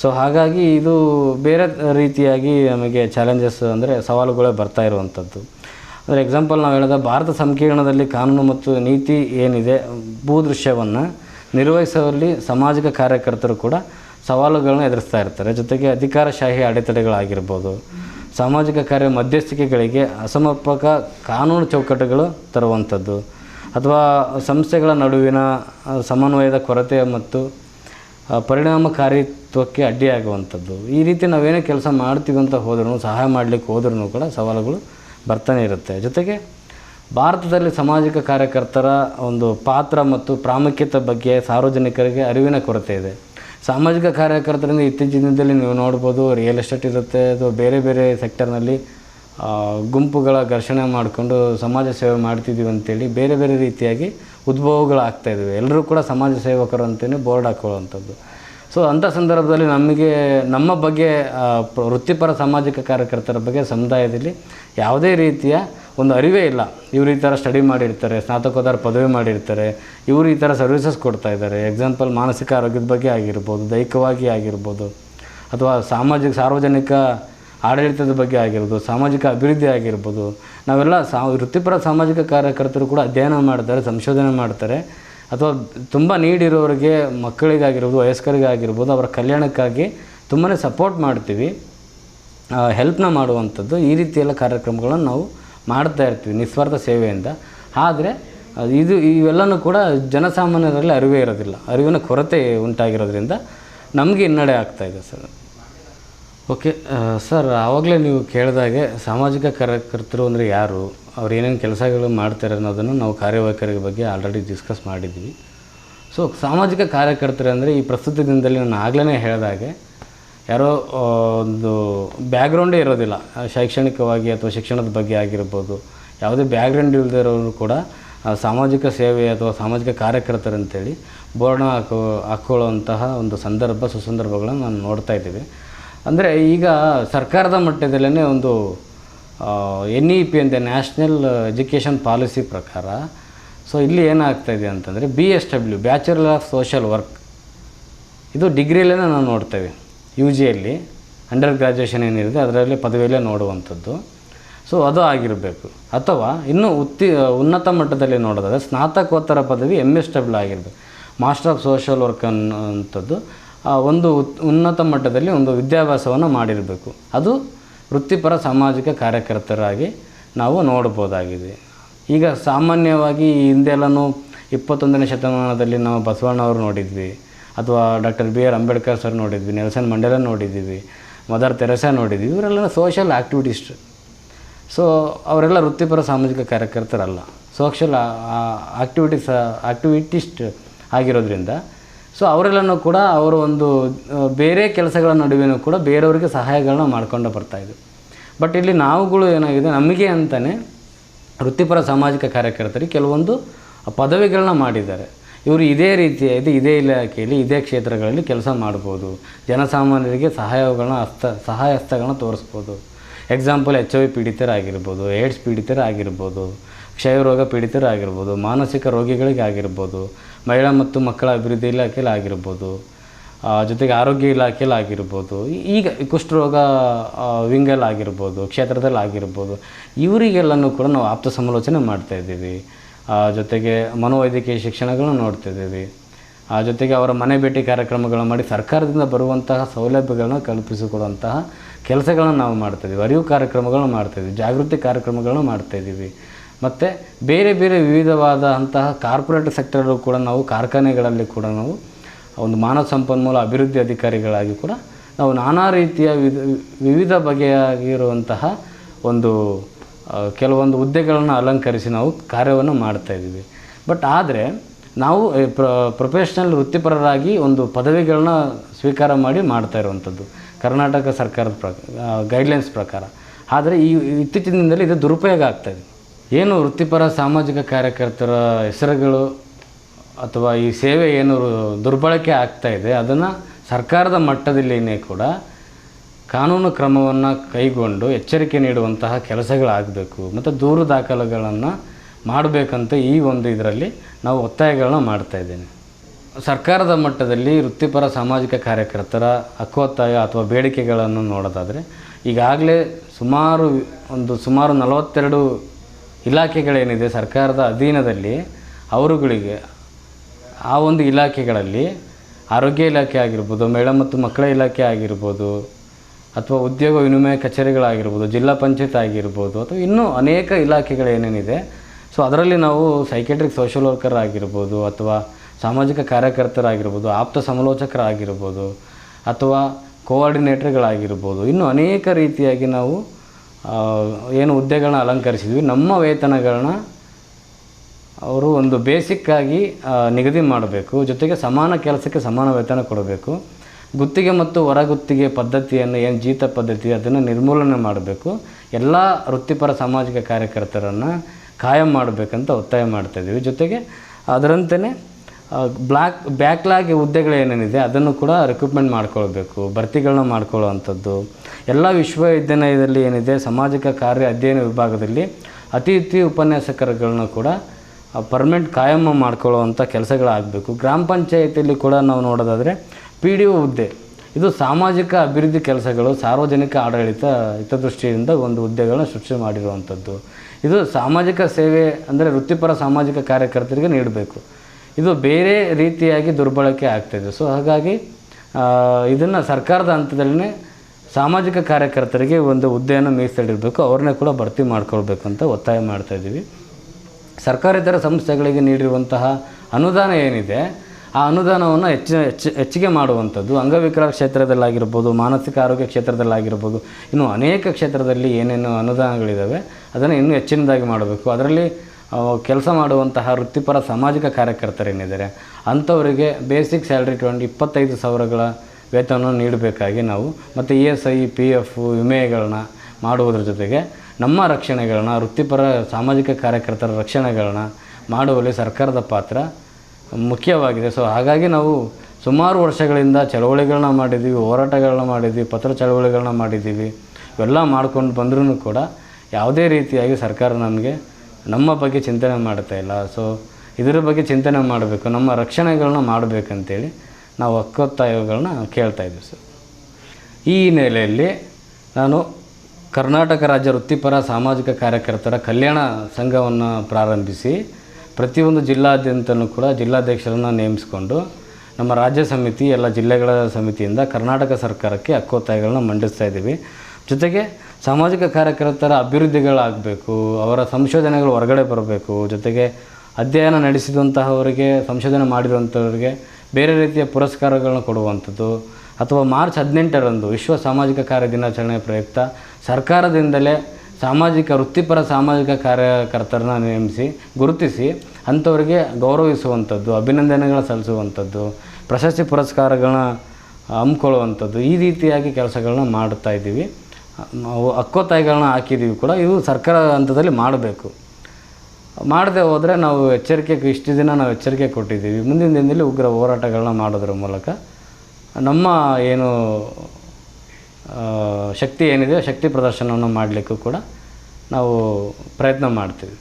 ಸೊ, ಹಾಗಾಗಿ ಇದು ಬೇರೆ ರೀತಿಯಾಗಿ ನಮಗೆ ಚಾಲೆಂಜಸ್ ಅಂದರೆ ಸವಾಲುಗಳೇ ಬರ್ತಾ ಇರುವಂಥದ್ದು. ಅಂದರೆ ಎಕ್ಸಾಂಪಲ್ ನಾವು ಹೇಳಿದ ಭಾರತ ಸಂಕೀರ್ಣದಲ್ಲಿ ಕಾನೂನು ಮತ್ತು ನೀತಿ ಏನಿದೆ, ಭೂದೃಶ್ಯವನ್ನು ನಿರ್ವಹಿಸುವಲ್ಲಿ ಸಾಮಾಜಿಕ ಕಾರ್ಯಕರ್ತರು ಕೂಡ ಸವಾಲುಗಳನ್ನ ಎದುರಿಸ್ತಾ ಇರ್ತಾರೆ. ಜೊತೆಗೆ ಅಧಿಕಾರಶಾಹಿ ಅಡೆತಡೆಗಳಾಗಿರ್ಬೋದು ಸಾಮಾಜಿಕ ಕಾರ್ಯ ಮಧ್ಯಸ್ಥಿಕೆಗಳಿಗೆ ಅಸಮರ್ಪಕ ಕಾನೂನು ಚೌಕಟ್ಟುಗಳು ತರುವಂಥದ್ದು, ಅಥವಾ ಸಂಸ್ಥೆಗಳ ನಡುವಿನ ಸಮನ್ವಯದ ಕೊರತೆ ಮತ್ತು ಪರಿಣಾಮಕಾರಿತ್ವಕ್ಕೆ ಅಡ್ಡಿಯಾಗುವಂಥದ್ದು. ಈ ರೀತಿ ನಾವೇನೇ ಕೆಲಸ ಮಾಡ್ತೀವಿ ಅಂತ ಹೋದ್ರೂ ಸಹಾಯ ಮಾಡಲಿಕ್ಕೆ ಹೋದ್ರೂ ಕೂಡ ಸವಾಲುಗಳು ಬರ್ತಾನೆ ಇರುತ್ತೆ. ಜೊತೆಗೆ ಭಾರತದಲ್ಲಿ ಸಾಮಾಜಿಕ ಕಾರ್ಯಕರ್ತರ ಒಂದು ಪಾತ್ರ ಮತ್ತು ಪ್ರಾಮುಖ್ಯತೆ ಬಗ್ಗೆ ಸಾರ್ವಜನಿಕರಿಗೆ ಅರಿವಿನ ಕೊರತೆ ಇದೆ. ಸಾಮಾಜಿಕ ಕಾರ್ಯಕರ್ತರಿಂದ ಇತ್ತೀಚಿನ ದಿನದಲ್ಲಿ ನೀವು ನೋಡ್ಬೋದು ರಿಯಲ್ ಎಸ್ಟೇಟ್ ಇರುತ್ತೆ, ಅಥವಾ ಬೇರೆ ಬೇರೆ ಸೆಕ್ಟರ್ನಲ್ಲಿ ಗುಂಪುಗಳ ಘರ್ಷಣೆ ಮಾಡಿಕೊಂಡು ಸಮಾಜ ಸೇವೆ ಮಾಡ್ತಿದ್ದೀವಿ ಅಂತೇಳಿ ಬೇರೆ ಬೇರೆ ರೀತಿಯಾಗಿ ಉದ್ಭವಗಳಾಗ್ತಾ ಇದ್ದಾವೆ. ಎಲ್ಲರೂ ಕೂಡ ಸಮಾಜ ಸೇವಕರು ಅಂತಲೇ ಬೋರ್ಡ್ ಹಾಕೊಳ್ಳುವಂಥದ್ದು. ಸೊ ಅಂಥ ಸಂದರ್ಭದಲ್ಲಿ ನಮಗೆ, ನಮ್ಮ ಬಗ್ಗೆ ವೃತ್ತಿಪರ ಸಾಮಾಜಿಕ ಕಾರ್ಯಕರ್ತರ ಬಗ್ಗೆ ಸಮುದಾಯದಲ್ಲಿ ಯಾವುದೇ ರೀತಿಯ ಒಂದು ಅರಿವೇ ಇಲ್ಲ. ಇವರು ಈ ಥರ ಸ್ಟಡಿ ಮಾಡಿರ್ತಾರೆ, ಸ್ನಾತಕೋತ್ತರ ಪದವಿ ಮಾಡಿರ್ತಾರೆ, ಇವರು ಈ ಥರ ಸರ್ವಿಸಸ್ ಕೊಡ್ತಾ ಇದ್ದಾರೆ. ಎಕ್ಸಾಂಪಲ್ ಮಾನಸಿಕ ಆರೋಗ್ಯದ ಬಗ್ಗೆ ಆಗಿರ್ಬೋದು, ದೈಹಿಕವಾಗಿ ಆಗಿರ್ಬೋದು, ಅಥವಾ ಸಾಮಾಜಿಕ, ಸಾರ್ವಜನಿಕ ಆಡಳಿತದ ಬಗ್ಗೆ ಆಗಿರ್ಬೋದು, ಸಾಮಾಜಿಕ ಅಭಿವೃದ್ಧಿ ಆಗಿರ್ಬೋದು. ನಾವೆಲ್ಲ ಸಾ, ವೃತ್ತಿಪರ ಸಾಮಾಜಿಕ ಕಾರ್ಯಕರ್ತರು ಕೂಡ ಅಧ್ಯಯನ ಮಾಡ್ತಾರೆ, ಸಂಶೋಧನೆ ಮಾಡ್ತಾರೆ. ಅಥವಾ ತುಂಬ ನೀಡಿರೋರಿಗೆ ಮಕ್ಕಳಿಗಾಗಿರ್ಬೋದು, ವಯಸ್ಕರಿಗಾಗಿರ್ಬೋದು, ಅವರ ಕಲ್ಯಾಣಕ್ಕಾಗಿ ತುಂಬಾ ಸಪೋರ್ಟ್ ಮಾಡ್ತೀವಿ. ಹೆಲ್ಪ್ನ ಮಾಡುವಂಥದ್ದು ಈ ರೀತಿಯೆಲ್ಲ ಕಾರ್ಯಕ್ರಮಗಳನ್ನು ನಾವು ಮಾಡ್ತಾ ಇರ್ತೀವಿ, ನಿಸ್ವಾರ್ಥ ಸೇವೆಯಿಂದ. ಆದರೆ ಇದು ಇವೆಲ್ಲನೂ ಕೂಡ ಜನಸಾಮಾನ್ಯರಲ್ಲಿ ಅರಿವೇ ಇರೋದಿಲ್ಲ. ಅರಿವಿನ ಕೊರತೆ ಉಂಟಾಗಿರೋದ್ರಿಂದ ನಮಗೆ ಹಿನ್ನಡೆ ಆಗ್ತಾಯಿದೆ ಸರ್. ಓಕೆ ಸರ್, ಆವಾಗಲೇ ನೀವು ಕೇಳಿದಾಗೆ ಸಾಮಾಜಿಕ ಕಾರ್ಯಕರ್ತರು ಅಂದರೆ ಯಾರು, ಅವ್ರು ಏನೇನು ಕೆಲಸಗಳು ಮಾಡ್ತಾರೆ ಅನ್ನೋದನ್ನು ನಾವು ಕಾರ್ಯವೈಖರಿ ಬಗ್ಗೆ ಆಲ್ರೆಡಿ ಡಿಸ್ಕಸ್ ಮಾಡಿದ್ವಿ. ಸೊ ಸಾಮಾಜಿಕ ಕಾರ್ಯಕರ್ತರು ಅಂದರೆ ಈ ಪ್ರಸ್ತುತ ದಿನದಲ್ಲಿ ನಾನು ಆಗಲೇ ಹೇಳಿದಾಗೆ ಯಾರೋ ಒಂದು ಬ್ಯಾಗ್ರೌಂಡೇ ಇರೋದಿಲ್ಲ. ಶೈಕ್ಷಣಿಕವಾಗಿ ಅಥವಾ ಶಿಕ್ಷಣದ ಬಗ್ಗೆ ಆಗಿರ್ಬೋದು. ಯಾವುದೇ ಬ್ಯಾಗ್ರೌಂಡ್ ಇಲ್ಲದೆ ಇರೋರು ಕೂಡ ಸಾಮಾಜಿಕ ಸೇವೆ ಅಥವಾ ಸಾಮಾಜಿಕ ಕಾರ್ಯಕರ್ತರಂತೇಳಿ ಬೋರ್ಡ್ನ ಹಾಕೋ ಹಾಕ್ಕೊಳ್ಳುವಂತಹ ಒಂದು ಸಂದರ್ಭ, ಸುಸಂದರ್ಭಗಳನ್ನು ನಾನು ನೋಡ್ತಾ ಇದ್ದೀವಿ. ಅಂದರೆ ಈಗ ಸರ್ಕಾರದ ಮಟ್ಟದಲ್ಲೇ ಒಂದು ಎನ್ ಇ ಪಿ ಅಂತ ನ್ಯಾಷನಲ್ ಎಜುಕೇಷನ್ ಪಾಲಿಸಿ ಪ್ರಕಾರ, ಸೊ ಇಲ್ಲಿ ಏನಾಗ್ತಾಯಿದೆ ಅಂತಂದರೆ B S W bachelor of social work ಇದು ಡಿಗ್ರಿಯಲ್ಲೇ ನಾವು ನೋಡ್ತೇವೆ ಯು ಜಿಯಲ್ಲಿ ಅಂಡರ್ ಗ್ರ್ಯಾಜುಯೇಷನ್ ಏನಿರುತ್ತೆ ಅದರಲ್ಲಿ ಪದವಿಯಲ್ಲೇ ನೋಡುವಂಥದ್ದು. ಸೊ ಅದು ಆಗಿರಬೇಕು. ಅಥವಾ ಇನ್ನೂ ಉತ್ತಿ, ಉನ್ನತ ಮಟ್ಟದಲ್ಲಿ ನೋಡೋದಾದರೆ ಸ್ನಾತಕೋತ್ತರ ಪದವಿ ಎಂ ಎಸ್ ಡಬ್ಲ್ಯೂ ಆಗಿರಬೇಕು. ಮಾಸ್ಟರ್ ಆಫ್ ಸೋಷಲ್ ವರ್ಕ್ ಅನ್ನುವಂಥದ್ದು ಒಂದು ಉನ್ನತ ಮಟ್ಟದಲ್ಲಿ ಒಂದು ವಿದ್ಯಾಭ್ಯಾಸವನ್ನು ಮಾಡಿರಬೇಕು. ಅದು ವೃತ್ತಿಪರ ಸಾಮಾಜಿಕ ಕಾರ್ಯಕರ್ತರಾಗಿ ನಾವು ನೋಡ್ಬೋದಾಗಿದೆ. ಈಗ ಸಾಮಾನ್ಯವಾಗಿ ಹಿಂದೆಲ್ಲನೂ ಇಪ್ಪತ್ತೊಂದನೇ ಶತಮಾನದಲ್ಲಿ ನಾವು ಬಸವಣ್ಣವರು ನೋಡಿದ್ವಿ. ಅಥವಾ doctor B R Ambedkar sir ನೋಡಿದ್ವಿ, ನೆಲ್ಸನ್ ಮಂಡೇಲ ನೋಡಿದ್ದೀವಿ, ಮದರ್ ತೆರೆಸಾ ನೋಡಿದ್ವಿ ಇವರೆಲ್ಲ ಸೋಷಲ್ ಆ್ಯಕ್ಟಿವಿಟಿಸ್ಟ್ ಸೊ ಅವರೆಲ್ಲ ವೃತ್ತಿಪರ ಸಾಮಾಜಿಕ ಕಾರ್ಯಕರ್ತರಲ್ಲ. ಸೋಷಲ್ ಆಕ್ಟಿವಿಟೀಸ್ ಆಕ್ಟಿವಿಟಿಸ್ಟ್ ಆಗಿರೋದ್ರಿಂದ ಸೊ ಅವರೆಲ್ಲನೂ ಕೂಡ ಅವರ ಒಂದು ಬೇರೆ ಕೆಲಸಗಳ ನಡುವೆನೂ ಕೂಡ ಬೇರೆಯವರಿಗೆ ಸಹಾಯಗಳನ್ನ ಮಾಡ್ಕೊಂಡು ಬರ್ತಾಯಿದ್ರು ಬಟ್ ಇಲ್ಲಿ ನಾವುಗಳು ಏನಾಗಿದೆ, ನಮಗೆ ಅಂತಲೇ ವೃತ್ತಿಪರ ಸಾಮಾಜಿಕ ಕಾರ್ಯಕರ್ತರಿಗೆ ಕೆಲವೊಂದು ಪದವಿಗಳನ್ನ ಮಾಡಿದ್ದಾರೆ. ಇವರು ಇದೇ ರೀತಿಯ ಇದು ಇಲಾಖೆಯಲ್ಲಿ ಇದೇ ಕ್ಷೇತ್ರಗಳಲ್ಲಿ ಕೆಲಸ ಮಾಡ್ಬೋದು. ಜನಸಾಮಾನ್ಯರಿಗೆ ಸಹಾಯಗಳನ್ನ ಹಸ್ತ ಸಹಾಯ ಹಸ್ತಗಳನ್ನ ತೋರಿಸ್ಬೋದು. ಎಕ್ಸಾಂಪಲ್ ಎಚ್ ಐ ವಿ ಪೀಡಿತರಾಗಿರ್ಬೋದು ಏಡ್ಸ್ ಪೀಡಿತರಾಗಿರ್ಬೋದು ಕ್ಷಯರೋಗ ಪೀಡಿತರಾಗಿರ್ಬೋದು ಮಾನಸಿಕ ರೋಗಿಗಳಿಗೆ ಆಗಿರ್ಬೋದು ಮಹಿಳಾ ಮತ್ತು ಮಕ್ಕಳ ಅಭಿವೃದ್ಧಿ ಇಲಾಖೆಯಲ್ಲಿ ಆಗಿರ್ಬೋದು ಜೊತೆಗೆ ಆರೋಗ್ಯ ಇಲಾಖೆಯಲ್ಲಿ ಆಗಿರ್ಬೋದು ಈಗ ಕುಷ್ಠರೋಗ ವಿಂಗಲ್ಲಾಗಿರ್ಬೋದು ಕ್ಷೇತ್ರದಲ್ಲಿ ಆಗಿರ್ಬೋದು ಇವರಿಗೆಲ್ಲನೂ ಕೂಡ ನಾವು ಆಪ್ತ ಸಮಾಲೋಚನೆ ಮಾಡ್ತಾ ಇದ್ದೀವಿ. ಆ, ಜೊತೆಗೆ ಮನೋವೈದ್ಯಕೀಯ ಶಿಕ್ಷಣಗಳನ್ನು ನೋಡ್ತಾ ಇದ್ದೀವಿ ಆ, ಜೊತೆಗೆ ಅವರ ಮನೆ ಭೇಟಿ ಕಾರ್ಯಕ್ರಮಗಳನ್ನು ಮಾಡಿ ಸರ್ಕಾರದಿಂದ ಬರುವಂತಹ ಸೌಲಭ್ಯಗಳನ್ನ ಕಲ್ಪಿಸಿಕೊಡುವಂತಹ ಕೆಲಸಗಳನ್ನು ನಾವು ಮಾಡ್ತಾಯಿದ್ದೀವಿ ಅರಿವು ಕಾರ್ಯಕ್ರಮಗಳನ್ನು ಮಾಡ್ತಾಯಿದ್ದೀವಿ ಜಾಗೃತಿ ಕಾರ್ಯಕ್ರಮಗಳನ್ನು ಮಾಡ್ತಾಯಿದ್ದೀವಿ ಮತ್ತು ಬೇರೆ ಬೇರೆ ವಿವಿಧವಾದಂತಹ ಕಾರ್ಪೊರೇಟ್ ಸೆಕ್ಟರ್ಗಳು ಕೂಡ ನಾವು ಕಾರ್ಖಾನೆಗಳಲ್ಲಿ ಕೂಡ ನಾವು ಒಂದು ಮಾನವ ಸಂಪನ್ಮೂಲ ಅಭಿವೃದ್ಧಿ ಅಧಿಕಾರಿಗಳಾಗಿ ಕೂಡ ನಾವು ನಾನಾ ರೀತಿಯ ವಿಧ, ವಿವಿಧ ಬಗೆಯಾಗಿರುವಂತಹ ಒಂದು ಕೆಲವೊಂದು ಹುದ್ದೆಗಳನ್ನು ಅಲಂಕರಿಸಿ ನಾವು ಕಾರ್ಯವನ್ನು ಮಾಡ್ತಾ ಇದ್ದೀವಿ. ಬಟ್ ಆದರೆ ನಾವು ಪ್ರೊಫೆಷ್ನಲ್ ವೃತ್ತಿಪರರಾಗಿ ಒಂದು ಪದವಿಗಳನ್ನ ಸ್ವೀಕಾರ ಮಾಡಿ ಮಾಡ್ತಾ ಇರುವಂಥದ್ದು. ಕರ್ನಾಟಕ ಸರ್ಕಾರದ ಪ್ರ ಗೈಡ್ಲೈನ್ಸ್ ಪ್ರಕಾರ. ಆದರೆ ಈ ಇತ್ತೀಚಿನ ದಿನದಲ್ಲಿ ಇದು ದುರುಪಯೋಗ ಆಗ್ತಾಯಿದೆ ಏನು ವೃತ್ತಿಪರ ಸಾಮಾಜಿಕ ಕಾರ್ಯಕರ್ತರ ಹೆಸರುಗಳು ಅಥವಾ ಈ ಸೇವೆ ಏನು ದುರ್ಬಳಕೆ ಆಗ್ತಾಯಿದೆ ಅದನ್ನು ಸರ್ಕಾರದ ಮಟ್ಟದಲ್ಲಿನೇ ಕೂಡ ಕಾನೂನು ಕ್ರಮವನ್ನು ಕೈಗೊಂಡು ಎಚ್ಚರಿಕೆ ನೀಡುವಂತಹ ಕೆಲಸಗಳಾಗಬೇಕು, ಮತ್ತು ದೂರು ದಾಖಲೆಗಳನ್ನು ಮಾಡಬೇಕಂತ ಈ ಒಂದು ಇದರಲ್ಲಿ ನಾವು ಒತ್ತಾಯಗಳನ್ನ ಮಾಡ್ತಾ ಇದ್ದೇನೆ. ಸರ್ಕಾರದ ಮಟ್ಟದಲ್ಲಿ ವೃತ್ತಿಪರ ಸಾಮಾಜಿಕ ಕಾರ್ಯಕರ್ತರ ಹಕ್ಕೊತ್ತಾಯ ಅಥವಾ ಬೇಡಿಕೆಗಳನ್ನು ನೋಡೋದಾದರೆ, ಈಗಾಗಲೇ ಸುಮಾರು ಒಂದು ಸುಮಾರು ನಲವತ್ತೆರಡು ಇಲಾಖೆಗಳೇನಿದೆ ಸರ್ಕಾರದ ಅಧೀನದಲ್ಲಿ, ಅವರುಗಳಿಗೆ ಆ ಒಂದು ಇಲಾಖೆಗಳಲ್ಲಿ ಆರೋಗ್ಯ ಇಲಾಖೆ ಆಗಿರ್ಬೋದು, ಮಹಿಳಾ ಮತ್ತು ಮಕ್ಕಳ ಇಲಾಖೆ ಆಗಿರ್ಬೋದು ಅಥವಾ ಉದ್ಯೋಗ ವಿನಿಮಯ ಕಚೇರಿಗಳಾಗಿರ್ಬೋದು, ಜಿಲ್ಲಾ ಪಂಚಾಯತ್ ಆಗಿರ್ಬೋದು, ಅಥವಾ ಇನ್ನೂ ಅನೇಕ ಇಲಾಖೆಗಳೇನೇನಿದೆ ಸೊ ಅದರಲ್ಲಿ ನಾವು ಸೈಕೆಟ್ರಿಕ್ ಸೋಷಿಯಲ್ ವರ್ಕರ್ ಆಗಿರ್ಬೋದು, ಅಥವಾ ಸಾಮಾಜಿಕ ಕಾರ್ಯಕರ್ತರಾಗಿರ್ಬೋದು, ಆಪ್ತ ಸಮಾಲೋಚಕರಾಗಿರ್ಬೋದು, ಅಥವಾ ಕೋಆರ್ಡಿನೇಟರ್ಗಳಾಗಿರ್ಬೋದು ಇನ್ನೂ ಅನೇಕ ರೀತಿಯಾಗಿ ನಾವು ಏನು ಹುದ್ದೆಗಳನ್ನ ಅಲಂಕರಿಸಿದ್ವಿ. ನಮ್ಮ ವೇತನಗಳನ್ನ ಅವರು ಒಂದು ಬೇಸಿಕ್ಕಾಗಿ ನಿಗದಿ ಮಾಡಬೇಕು. ಜೊತೆಗೆ ಸಮಾನ ಕೆಲಸಕ್ಕೆ ಸಮಾನ ವೇತನ ಕೊಡಬೇಕು. ಗುತ್ತಿಗೆ ಮತ್ತು ಹೊರಗುತ್ತಿಗೆ ಪದ್ಧತಿಯನ್ನು ಏನು ಜೀತ ಪದ್ಧತಿ ಅದನ್ನು ನಿರ್ಮೂಲನೆ ಮಾಡಬೇಕು. ಎಲ್ಲ ವೃತ್ತಿಪರ ಸಾಮಾಜಿಕ ಕಾರ್ಯಕರ್ತರನ್ನು ಕಾಯಂ ಮಾಡಬೇಕಂತ ಒತ್ತಾಯ ಮಾಡ್ತಾಯಿದ್ದೀವಿ ಜೊತೆಗೆ ಅದರಂತೆಯೇ ಬ್ಲ್ಯಾಕ್ ಬ್ಯಾಕ್ಲಾಗಿ ಹುದ್ದೆಗಳೇನೇನಿದೆ ಅದನ್ನು ಕೂಡ ರಿಕ್ರೂಟ್ಮೆಂಟ್ ಮಾಡ್ಕೊಳ್ಬೇಕು. ಭರ್ತಿಗಳನ್ನ ಮಾಡ್ಕೊಳ್ಳುವಂಥದ್ದು. ಎಲ್ಲ ವಿಶ್ವವಿದ್ಯಾಲಯದಲ್ಲಿ ಏನಿದೆ, ಸಾಮಾಜಿಕ ಕಾರ್ಯ ಅಧ್ಯಯನ ವಿಭಾಗದಲ್ಲಿ ಅತಿಥಿ ಉಪನ್ಯಾಸಕರುಗಳನ್ನ ಕೂಡ ಪರ್ಮನೆಂಟ್ ಕಾಯಂ ಮಾಡ್ಕೊಳ್ಳುವಂಥ ಕೆಲಸಗಳಾಗಬೇಕು. ಗ್ರಾಮ ಪಂಚಾಯತಿಯಲ್ಲಿ ಕೂಡ ನಾವು ನೋಡೋದಾದರೆ ಪಿ ಡಿ ಒ ಹುದ್ದೆ. ಇದು ಸಾಮಾಜಿಕ ಅಭಿವೃದ್ಧಿ ಕೆಲಸಗಳು, ಸಾರ್ವಜನಿಕ ಆಡಳಿತ ಹಿತದೃಷ್ಟಿಯಿಂದ ಒಂದು ಹುದ್ದೆಗಳನ್ನ ಸೃಷ್ಟಿ ಮಾಡಿರುವಂಥದ್ದು. ಇದು ಸಾಮಾಜಿಕ ಸೇವೆ ಅಂದರೆ ವೃತ್ತಿಪರ ಸಾಮಾಜಿಕ ಕಾರ್ಯಕರ್ತರಿಗೆ ನೀಡಬೇಕು. ಇದು ಬೇರೆ ರೀತಿಯಾಗಿ ದುರ್ಬಳಕೆ ಆಗ್ತಾಯಿದೆ ಸೊ ಹಾಗಾಗಿ ಇದನ್ನು ಸರ್ಕಾರದ ಹಂತದಲ್ಲೇ ಸಾಮಾಜಿಕ ಕಾರ್ಯಕರ್ತರಿಗೆ ಒಂದು ಹುದ್ದೆಯನ್ನು ಮೀಸಲಿಡಬೇಕು. ಅವ್ರನ್ನೇ ಕೂಡ ಭರ್ತಿ ಮಾಡ್ಕೊಳ್ಬೇಕು ಅಂತ ಒತ್ತಾಯ ಮಾಡ್ತಾ ಇದ್ದೀವಿ ಸರ್ಕಾರೇತರ ಸಂಸ್ಥೆಗಳಿಗೆ ನೀಡಿರುವಂತಹ ಅನುದಾನ ಏನಿದೆ ಆ ಅನುದಾನವನ್ನು ಹೆಚ್ಚು ಹೆಚ್ಚು ಹೆಚ್ಚಿಗೆ ಮಾಡುವಂಥದ್ದು. ಅಂಗವಿಕಲ ಕ್ಷೇತ್ರದಲ್ಲಾಗಿರ್ಬೋದು, ಮಾನಸಿಕ ಆರೋಗ್ಯ ಕ್ಷೇತ್ರದಲ್ಲಾಗಿರ್ಬೋದು, ಇನ್ನು ಅನೇಕ ಕ್ಷೇತ್ರದಲ್ಲಿ ಏನೇನು ಅನುದಾನಗಳಿದ್ದಾವೆ ಅದನ್ನು ಇನ್ನೂ ಹೆಚ್ಚಿನದಾಗಿ ಮಾಡಬೇಕು. ಅದರಲ್ಲಿ ಕೆಲಸ ಮಾಡುವಂತಹ ವೃತ್ತಿಪರ ಸಾಮಾಜಿಕ ಕಾರ್ಯಕರ್ತರೇನಿದ್ದಾರೆ, ಅಂಥವರಿಗೆ ಬೇಸಿಕ್ ಸ್ಯಾಲ್ರಿ ಟ್ವೆಂಟಿ ಇಪ್ಪತ್ತೈದು ಸಾವಿರಗಳ ವೇತನವನ್ನು ನೀಡಬೇಕಾಗಿ ನಾವು, ಮತ್ತು E S I, P F, ವಿಮೆಗಳನ್ನ ಮಾಡುವುದರ ಜೊತೆಗೆ ನಮ್ಮ ರಕ್ಷಣೆಗಳನ್ನ, ವೃತ್ತಿಪರ ಸಾಮಾಜಿಕ ಕಾರ್ಯಕರ್ತರ ರಕ್ಷಣೆಗಳನ್ನ ಮಾಡುವಲ್ಲಿ ಸರ್ಕಾರದ ಪಾತ್ರ ಮುಖ್ಯವಾಗಿದೆ. ಸೊ ಹಾಗಾಗಿ ನಾವು ಸುಮಾರು ವರ್ಷಗಳಿಂದ ಚಳವಳಿಗಳನ್ನ ಮಾಡಿದ್ದೀವಿ ಹೋರಾಟಗಳನ್ನ ಮಾಡಿದ್ದೀವಿ ಪತ್ರ ಚಳವಳಿಗಳನ್ನ ಮಾಡಿದ್ದೀವಿ ಇವೆಲ್ಲ ಮಾಡ್ಕೊಂಡು ಬಂದ್ರೂ ಕೂಡ ಯಾವುದೇ ರೀತಿಯಾಗಿ ಸರ್ಕಾರ ನಮಗೆ ನಮ್ಮ ಬಗ್ಗೆ ಚಿಂತನೆ ಮಾಡ್ತಾ ಇಲ್ಲ. ಸೊ ಇದರ ಬಗ್ಗೆ ಚಿಂತನೆ ಮಾಡಬೇಕು, ನಮ್ಮ ರಕ್ಷಣೆಗಳನ್ನ ಮಾಡಬೇಕಂತೇಳಿ ನಾವು ಹಕ್ಕೊತ್ತಾಯಗಳನ್ನ ಕೇಳ್ತಾ ಇದ್ದೀವಿ ಸರ್. ಈ ಹಿನ್ನೆಲೆಯಲ್ಲಿ ನಾನು ಕರ್ನಾಟಕ ರಾಜ್ಯ ವೃತ್ತಿಪರ ಸಾಮಾಜಿಕ ಕಾರ್ಯಕರ್ತರ ಕಲ್ಯಾಣ ಸಂಘವನ್ನು ಪ್ರಾರಂಭಿಸಿ ಪ್ರತಿಯೊಂದು ಜಿಲ್ಲಾದ್ಯಂತನೂ ಕೂಡ ಜಿಲ್ಲಾಧ್ಯಕ್ಷರನ್ನು ನೇಮಿಸಿಕೊಂಡು ನಮ್ಮ ರಾಜ್ಯ ಸಮಿತಿ, ಎಲ್ಲ ಜಿಲ್ಲೆಗಳ ಸಮಿತಿಯಿಂದ ಕರ್ನಾಟಕ ಸರ್ಕಾರಕ್ಕೆ ಹಕ್ಕೊತ್ತಾಯಗಳನ್ನ ಮಂಡಿಸ್ತಾ ಇದ್ದೀವಿ. ಜೊತೆಗೆ ಸಾಮಾಜಿಕ ಕಾರ್ಯಕರ್ತರ ಅಭಿವೃದ್ಧಿಗಳಾಗಬೇಕು, ಅವರ ಸಂಶೋಧನೆಗಳು ಹೊರಗಡೆ ಬರಬೇಕು, ಜೊತೆಗೆ ಅಧ್ಯಯನ ನಡೆಸಿದಂತಹವರಿಗೆ, ಸಂಶೋಧನೆ ಮಾಡಿರುವಂಥವರಿಗೆ ಬೇರೆ ರೀತಿಯ ಪುರಸ್ಕಾರಗಳನ್ನ ಕೊಡುವಂಥದ್ದು, ಅಥವಾ ಮಾರ್ಚ್ ಹದಿನೆಂಟರಂದು ವಿಶ್ವ ಸಾಮಾಜಿಕ ಕಾರ್ಯ ದಿನಾಚರಣೆ ಪ್ರಯುಕ್ತ ಸರ್ಕಾರದಿಂದಲೇ ಸಾಮಾಜಿಕ ವೃತ್ತಿಪರ ಸಾಮಾಜಿಕ ಕಾರ್ಯಕರ್ತರನ್ನ ನೇಮಿಸಿ, ಗುರುತಿಸಿ ಅಂಥವರಿಗೆ ಗೌರವಿಸುವಂಥದ್ದು, ಅಭಿನಂದನೆಗಳನ್ನ ಸಲ್ಲಿಸುವಂಥದ್ದು, ಪ್ರಶಸ್ತಿ ಪುರಸ್ಕಾರಗಳನ್ನ ಹಮ್ಮಿಕೊಳ್ಳುವಂಥದ್ದು, ಈ ರೀತಿಯಾಗಿ ಕೆಲಸಗಳನ್ನ ಮಾಡ್ತಾ ಇದ್ದೀವಿ. ನಾವು ಹಕ್ಕೊತ್ತಾಯಗಳನ್ನ ಹಾಕಿದ್ದೀವಿ ಕೂಡ, ಇದು ಸರ್ಕಾರ ಹಂತದಲ್ಲಿ ಮಾಡಬೇಕು. ಮಾಡದೆ ಹೋದರೆ ನಾವು ಎಚ್ಚರಿಕೆ, ಇಷ್ಟು ದಿನ ನಾವು ಎಚ್ಚರಿಕೆ ಕೊಟ್ಟಿದ್ದೀವಿ. ಮುಂದಿನ ದಿನದಲ್ಲಿ ಉಗ್ರ ಹೋರಾಟಗಳನ್ನ ಮಾಡೋದ್ರ ಮೂಲಕ ನಮ್ಮ ಏನು ಶಕ್ತಿ ಏನಿದೆ ಶಕ್ತಿ ಪ್ರದರ್ಶನವನ್ನು ಮಾಡಲಿಕ್ಕೂ ಕೂಡ ನಾವು ಪ್ರಯತ್ನ ಮಾಡ್ತೀವಿ.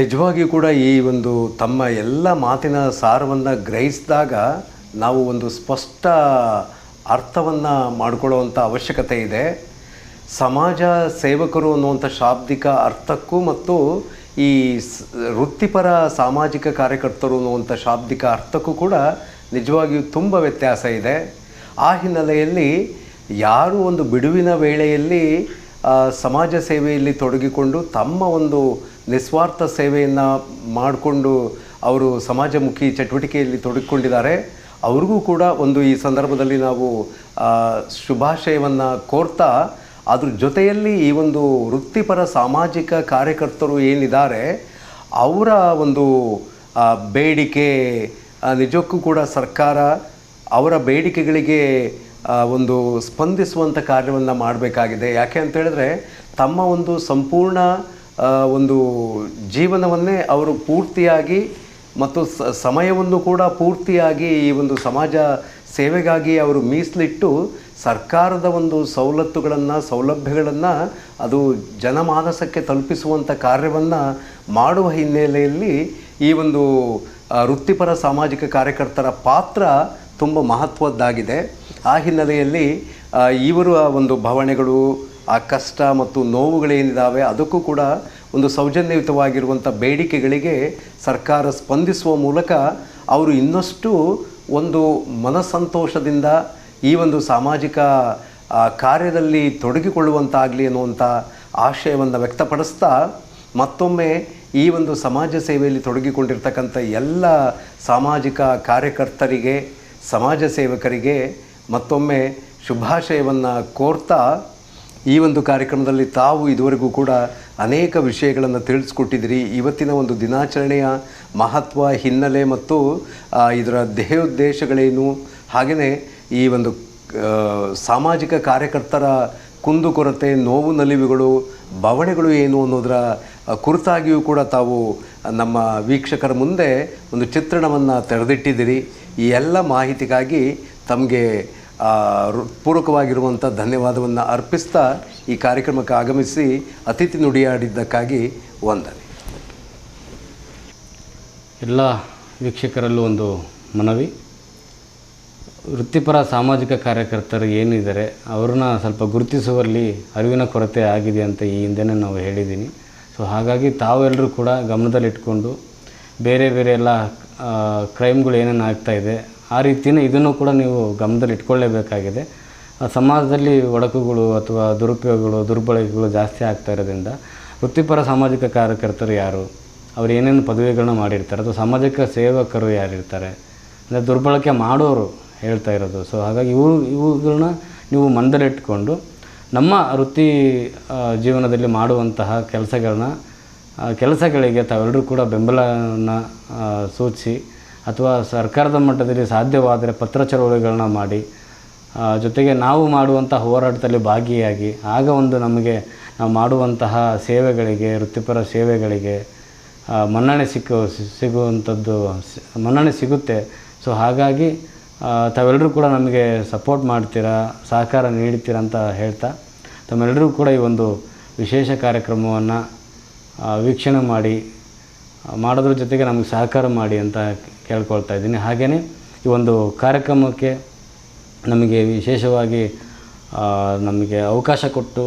ನಿಜವಾಗಿಯೂ ಕೂಡ ಈ ಒಂದು ತಮ್ಮ ಎಲ್ಲ ಮಾತಿನ ಸಾರವನ್ನು ಗ್ರಹಿಸಿದಾಗ ನಾವು ಒಂದು ಸ್ಪಷ್ಟ ಅರ್ಥವನ್ನು ಮಾಡಿಕೊಳ್ಳುವಂಥ ಅವಶ್ಯಕತೆ ಇದೆ. ಸಮಾಜ ಸೇವಕರು ಅನ್ನುವಂಥ ಶಾಬ್ದಿಕ ಅರ್ಥಕ್ಕೂ ಮತ್ತು ಈ ವೃತ್ತಿಪರ ಸಾಮಾಜಿಕ ಕಾರ್ಯಕರ್ತರು ಅನ್ನುವಂಥ ಶಾಬ್ದಿಕ ಅರ್ಥಕ್ಕೂ ಕೂಡ ನಿಜವಾಗಿಯೂ ತುಂಬ ವ್ಯತ್ಯಾಸ ಇದೆ. ಆ ಹಿನ್ನೆಲೆಯಲ್ಲಿ ಯಾರು ಒಂದು ಬಿಡುವಿನ ವೇಳೆಯಲ್ಲಿ ಸಮಾಜ ಸೇವೆಯಲ್ಲಿ ತೊಡಗಿಕೊಂಡು ತಮ್ಮ ಒಂದು ನಿಸ್ವಾರ್ಥ ಸೇವೆಯನ್ನು ಮಾಡಿಕೊಂಡು ಅವರು ಸಮಾಜಮುಖಿ ಚಟುವಟಿಕೆಯಲ್ಲಿ ತೊಡಗಿಕೊಂಡಿದ್ದಾರೆ, ಅವ್ರಿಗೂ ಕೂಡ ಒಂದು ಈ ಸಂದರ್ಭದಲ್ಲಿ ನಾವು ಶುಭಾಶಯವನ್ನು ಕೋರ್ತಾ, ಅದ್ರ ಜೊತೆಯಲ್ಲಿ ಈ ಒಂದು ವೃತ್ತಿಪರ ಸಾಮಾಜಿಕ ಕಾರ್ಯಕರ್ತರು ಏನಿದ್ದಾರೆ, ಅವರ ಒಂದು ಬೇಡಿಕೆ ನಿಜಕ್ಕೂ ಕೂಡ ಸರ್ಕಾರ ಅವರ ಬೇಡಿಕೆಗಳಿಗೆ ಒಂದು ಸ್ಪಂದಿಸುವಂಥ ಕಾರ್ಯವನ್ನು ಮಾಡಬೇಕಾಗಿದೆ. ಯಾಕೆ ಅಂತ ಹೇಳಿದ್ರೆ ತಮ್ಮ ಒಂದು ಸಂಪೂರ್ಣ ಒಂದು ಜೀವನವನ್ನೇ ಅವರು ಪೂರ್ತಿಯಾಗಿ ಮತ್ತು ಸಮಯವನ್ನು ಕೂಡ ಪೂರ್ತಿಯಾಗಿ ಈ ಒಂದು ಸಮಾಜ ಸೇವೆಗಾಗಿ ಅವರು ಮೀಸಲಿಟ್ಟು ಸರ್ಕಾರದ ಒಂದು ಸವಲತ್ತುಗಳನ್ನು, ಸೌಲಭ್ಯಗಳನ್ನು ಅದು ಜನಮಾನಸಕ್ಕೆ ತಲುಪಿಸುವಂಥ ಕಾರ್ಯವನ್ನು ಮಾಡುವ ಹಿನ್ನೆಲೆಯಲ್ಲಿ ಈ ಒಂದು ವೃತ್ತಿಪರ ಸಾಮಾಜಿಕ ಕಾರ್ಯಕರ್ತರ ಪಾತ್ರ ತುಂಬ ಮಹತ್ವದ್ದಾಗಿದೆ. ಆ ಹಿನ್ನೆಲೆಯಲ್ಲಿ ಇವರ ಒಂದು ಭಾವನೆಗಳು, ಆ ಕಷ್ಟ ಮತ್ತು ನೋವುಗಳೇನಿದ್ದಾವೆ ಅದಕ್ಕೂ ಕೂಡ ಒಂದು ಸೌಜನ್ಯಯುತವಾಗಿರುವಂಥ ಬೇಡಿಕೆಗಳಿಗೆ ಸರ್ಕಾರ ಸ್ಪಂದಿಸುವ ಮೂಲಕ ಅವರು ಇನ್ನಷ್ಟು ಒಂದು ಮನಸ್ಸಂತೋಷದಿಂದ ಈ ಒಂದು ಸಾಮಾಜಿಕ ಕಾರ್ಯದಲ್ಲಿ ತೊಡಗಿಕೊಳ್ಳುವಂತಾಗಲಿ ಅನ್ನುವಂಥ ಆಶಯವನ್ನು ವ್ಯಕ್ತಪಡಿಸ್ತಾ, ಮತ್ತೊಮ್ಮೆ ಈ ಒಂದು ಸಮಾಜ ಸೇವೆಯಲ್ಲಿ ತೊಡಗಿಕೊಂಡಿರ್ತಕ್ಕಂಥ ಎಲ್ಲ ಸಾಮಾಜಿಕ ಕಾರ್ಯಕರ್ತರಿಗೆ ಸಮಾಜ ಸೇವಕರಿಗೆ ಮತ್ತೊಮ್ಮೆ ಶುಭಾಶಯವನ್ನು ಕೋರ್ತಾ ಈ ಒಂದು ಕಾರ್ಯಕ್ರಮದಲ್ಲಿ ತಾವು ಇದುವರೆಗೂ ಕೂಡ ಅನೇಕ ವಿಷಯಗಳನ್ನು ತಿಳಿಸ್ಕೊಟ್ಟಿದ್ದೀರಿ. ಇವತ್ತಿನ ಒಂದು ದಿನಾಚರಣೆಯ ಮಹತ್ವ, ಹಿನ್ನೆಲೆ ಮತ್ತು ಇದರ ಧ್ಯೇಯೋದ್ದೇಶಗಳೇನು ಹಾಗೆಯೇ ಈ ಒಂದು ಸಾಮಾಜಿಕ ಕಾರ್ಯಕರ್ತರ ಕುಂದುಕೊರತೆ ನೋವು, ನಲಿವುಗಳು, ಬವಣೆಗಳು ಏನು ಅನ್ನೋದರ ಕುರಿತಾಗಿಯೂ ಕೂಡ ತಾವು ನಮ್ಮ ವೀಕ್ಷಕರ ಮುಂದೆ ಒಂದು ಚಿತ್ರಣವನ್ನು ತೆರೆದಿಟ್ಟಿದ್ದೀರಿ. ಈ ಎಲ್ಲ ಮಾಹಿತಿಗಾಗಿ ತಮಗೆ ಪೂರಕವಾಗಿರುವಂಥ ಧನ್ಯವಾದವನ್ನು ಅರ್ಪಿಸ್ತಾ ಈ ಕಾರ್ಯಕ್ರಮಕ್ಕೆ ಆಗಮಿಸಿ ಅತಿಥಿ ನುಡಿಯಾಡಿದ್ದಕ್ಕಾಗಿ ವಂದನೆ. ಎಲ್ಲ ವೀಕ್ಷಕರಲ್ಲೂ ಒಂದು ಮನವಿ. ವೃತ್ತಿಪರ ಸಾಮಾಜಿಕ ಕಾರ್ಯಕರ್ತರು ಏನಿದ್ದಾರೆ, ಅವ್ರನ್ನ ಸ್ವಲ್ಪ ಗುರುತಿಸುವಲ್ಲಿ ಅರಿವಿನ ಕೊರತೆ ಆಗಿದೆ ಅಂತ ಈ ಹಿಂದೆನೇ ನಾವು ಹೇಳಿದ್ದೀನಿ. ಸೊ, ಹಾಗಾಗಿ ತಾವೆಲ್ಲರೂ ಕೂಡ ಗಮನದಲ್ಲಿಟ್ಕೊಂಡು ಬೇರೆ ಬೇರೆ ಎಲ್ಲ ಕ್ರೈಮ್ಗಳು ಏನೇನು ಆಗ್ತಾಯಿದೆ ಆ ರೀತಿಯೇ ಇದನ್ನು ಕೂಡ ನೀವು ಗಮನದಲ್ಲಿ ಇಟ್ಕೊಳ್ಳೇಬೇಕಾಗಿದೆ. ಸಮಾಜದಲ್ಲಿ ಒಡಕುಗಳು ಅಥವಾ ದುರುಪಯೋಗಗಳು, ದುರ್ಬಳಕೆಗಳು ಜಾಸ್ತಿ ಆಗ್ತಾ ಇರೋದ್ರಿಂದ ವೃತ್ತಿಪರ ಸಾಮಾಜಿಕ ಕಾರ್ಯಕರ್ತರು ಯಾರು? ಅವ್ರು ಏನೇನು ಪದವಿಗಳನ್ನ ಮಾಡಿರ್ತಾರೆ? ಅಥವಾ ಸಾಮಾಜಿಕ ಸೇವಕರು ಯಾರಿರ್ತಾರೆ ಅಂದರೆ ದುರ್ಬಳಕೆ ಮಾಡೋರು ಹೇಳ್ತಾ ಇರೋದು. ಸೊ ಹಾಗಾಗಿ ಇವು ಇವುಗಳನ್ನ ನೀವು ಮನದಲ್ಲಿಟ್ಕೊಂಡು ನಮ್ಮ ವೃತ್ತಿ ಜೀವನದಲ್ಲಿ ಮಾಡುವಂತಹ ಕೆಲಸಗಳನ್ನ ಕೆಲಸಗಳಿಗೆ ತಾವೆಲ್ಲರೂ ಕೂಡ ಬೆಂಬಲವನ್ನು ಸೂಚಿಸಿ ಅಥವಾ ಸರ್ಕಾರದ ಮಟ್ಟದಲ್ಲಿ ಸಾಧ್ಯವಾದರೆ ಪತ್ರ ಚಳವಳಿಗಳನ್ನ ಮಾಡಿ ಜೊತೆಗೆ ನಾವು ಮಾಡುವಂಥ ಹೋರಾಟದಲ್ಲಿ ಭಾಗಿಯಾಗಿ ಆಗ ಒಂದು ನಮಗೆ ನಾವು ಮಾಡುವಂತಹ ಸೇವೆಗಳಿಗೆ, ವೃತ್ತಿಪರ ಸೇವೆಗಳಿಗೆ ಮನ್ನಣೆ ಸಿಕ್ಕು ಸಿಗುವಂಥದ್ದು ಮನ್ನಣೆ ಸಿಗುತ್ತೆ. ಸೊ ಹಾಗಾಗಿ ತಾವೆಲ್ಲರೂ ಕೂಡ ನಮಗೆ ಸಪೋರ್ಟ್ ಮಾಡ್ತೀರಾ, ಸಹಕಾರ ನೀಡ್ತೀರಾ ಅಂತ ಹೇಳ್ತಾ ತಮ್ಮೆಲ್ಲರೂ ಕೂಡ ಈ ಒಂದು ವಿಶೇಷ ಕಾರ್ಯಕ್ರಮವನ್ನು ವೀಕ್ಷಣೆ ಮಾಡಿ ಮಾಡೋದ್ರ ಜೊತೆಗೆ ನಮಗೆ ಸಹಕಾರ ಮಾಡಿ ಅಂತ ಕೇಳ್ಕೊಳ್ತಾ ಇದ್ದೀನಿ. ಹಾಗೆಯೇ ಈ ಒಂದು ಕಾರ್ಯಕ್ರಮಕ್ಕೆ ನಮಗೆ ವಿಶೇಷವಾಗಿ ನಮಗೆ ಅವಕಾಶ ಕೊಟ್ಟು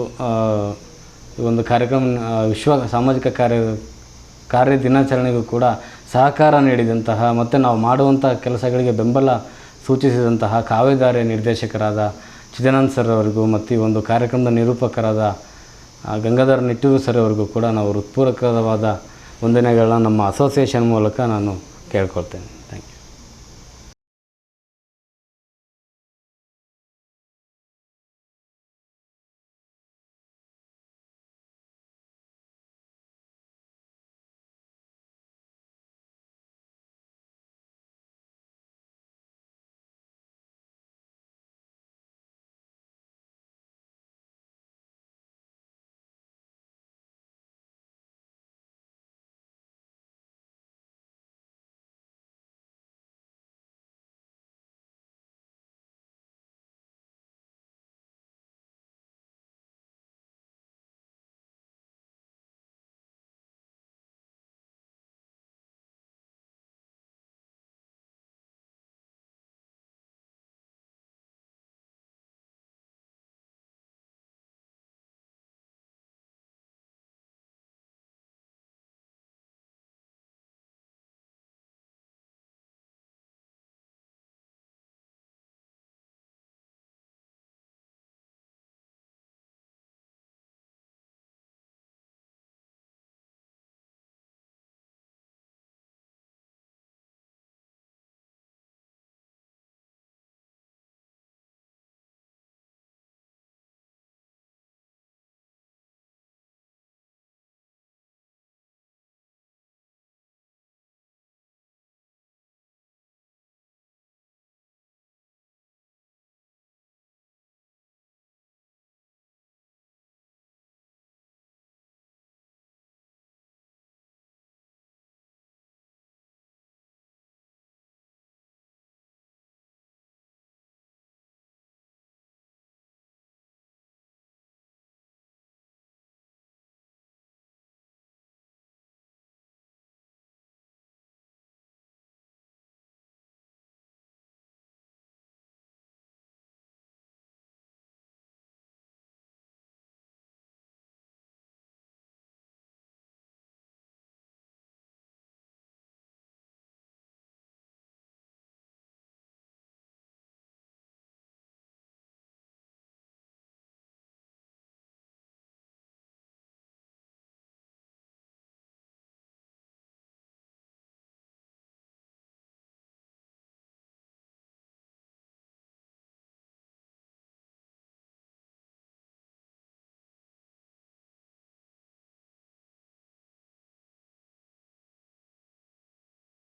ಈ ಒಂದು ಕಾರ್ಯಕ್ರಮ ವಿಶ್ವ ಸಾಮಾಜಿಕ ಕಾರ್ಯ ಕಾರ್ಯ ದಿನಾಚರಣೆಗೂ ಕೂಡ ಸಹಕಾರ ನೀಡಿದಂತಹ ಮತ್ತು ನಾವು ಮಾಡುವಂಥ ಕೆಲಸಗಳಿಗೆ ಬೆಂಬಲ ಸೂಚಿಸಿದಂತಹ ಕಾವ್ಯಧಾರೆ ನಿರ್ದೇಶಕರಾದ ಚಿದಾನಂದ್ ಸರ್ ಅವರಿಗೂ ಮತ್ತು ಈ ಒಂದು ಕಾರ್ಯಕ್ರಮದ ನಿರೂಪಕರಾದ ಗಂಗಾಧರ ನಿಟ್ಟೂರು ಸರ್ ಕೂಡ ನಾವು ಹೃತ್ಪೂರ್ವಕವಾದ ವಂದನೆಗಳನ್ನ ನಮ್ಮ ಅಸೋಸಿಯೇಷನ್ ಮೂಲಕ ನಾನು ಕೇಳ್ಕೊಳ್ತೇನೆ.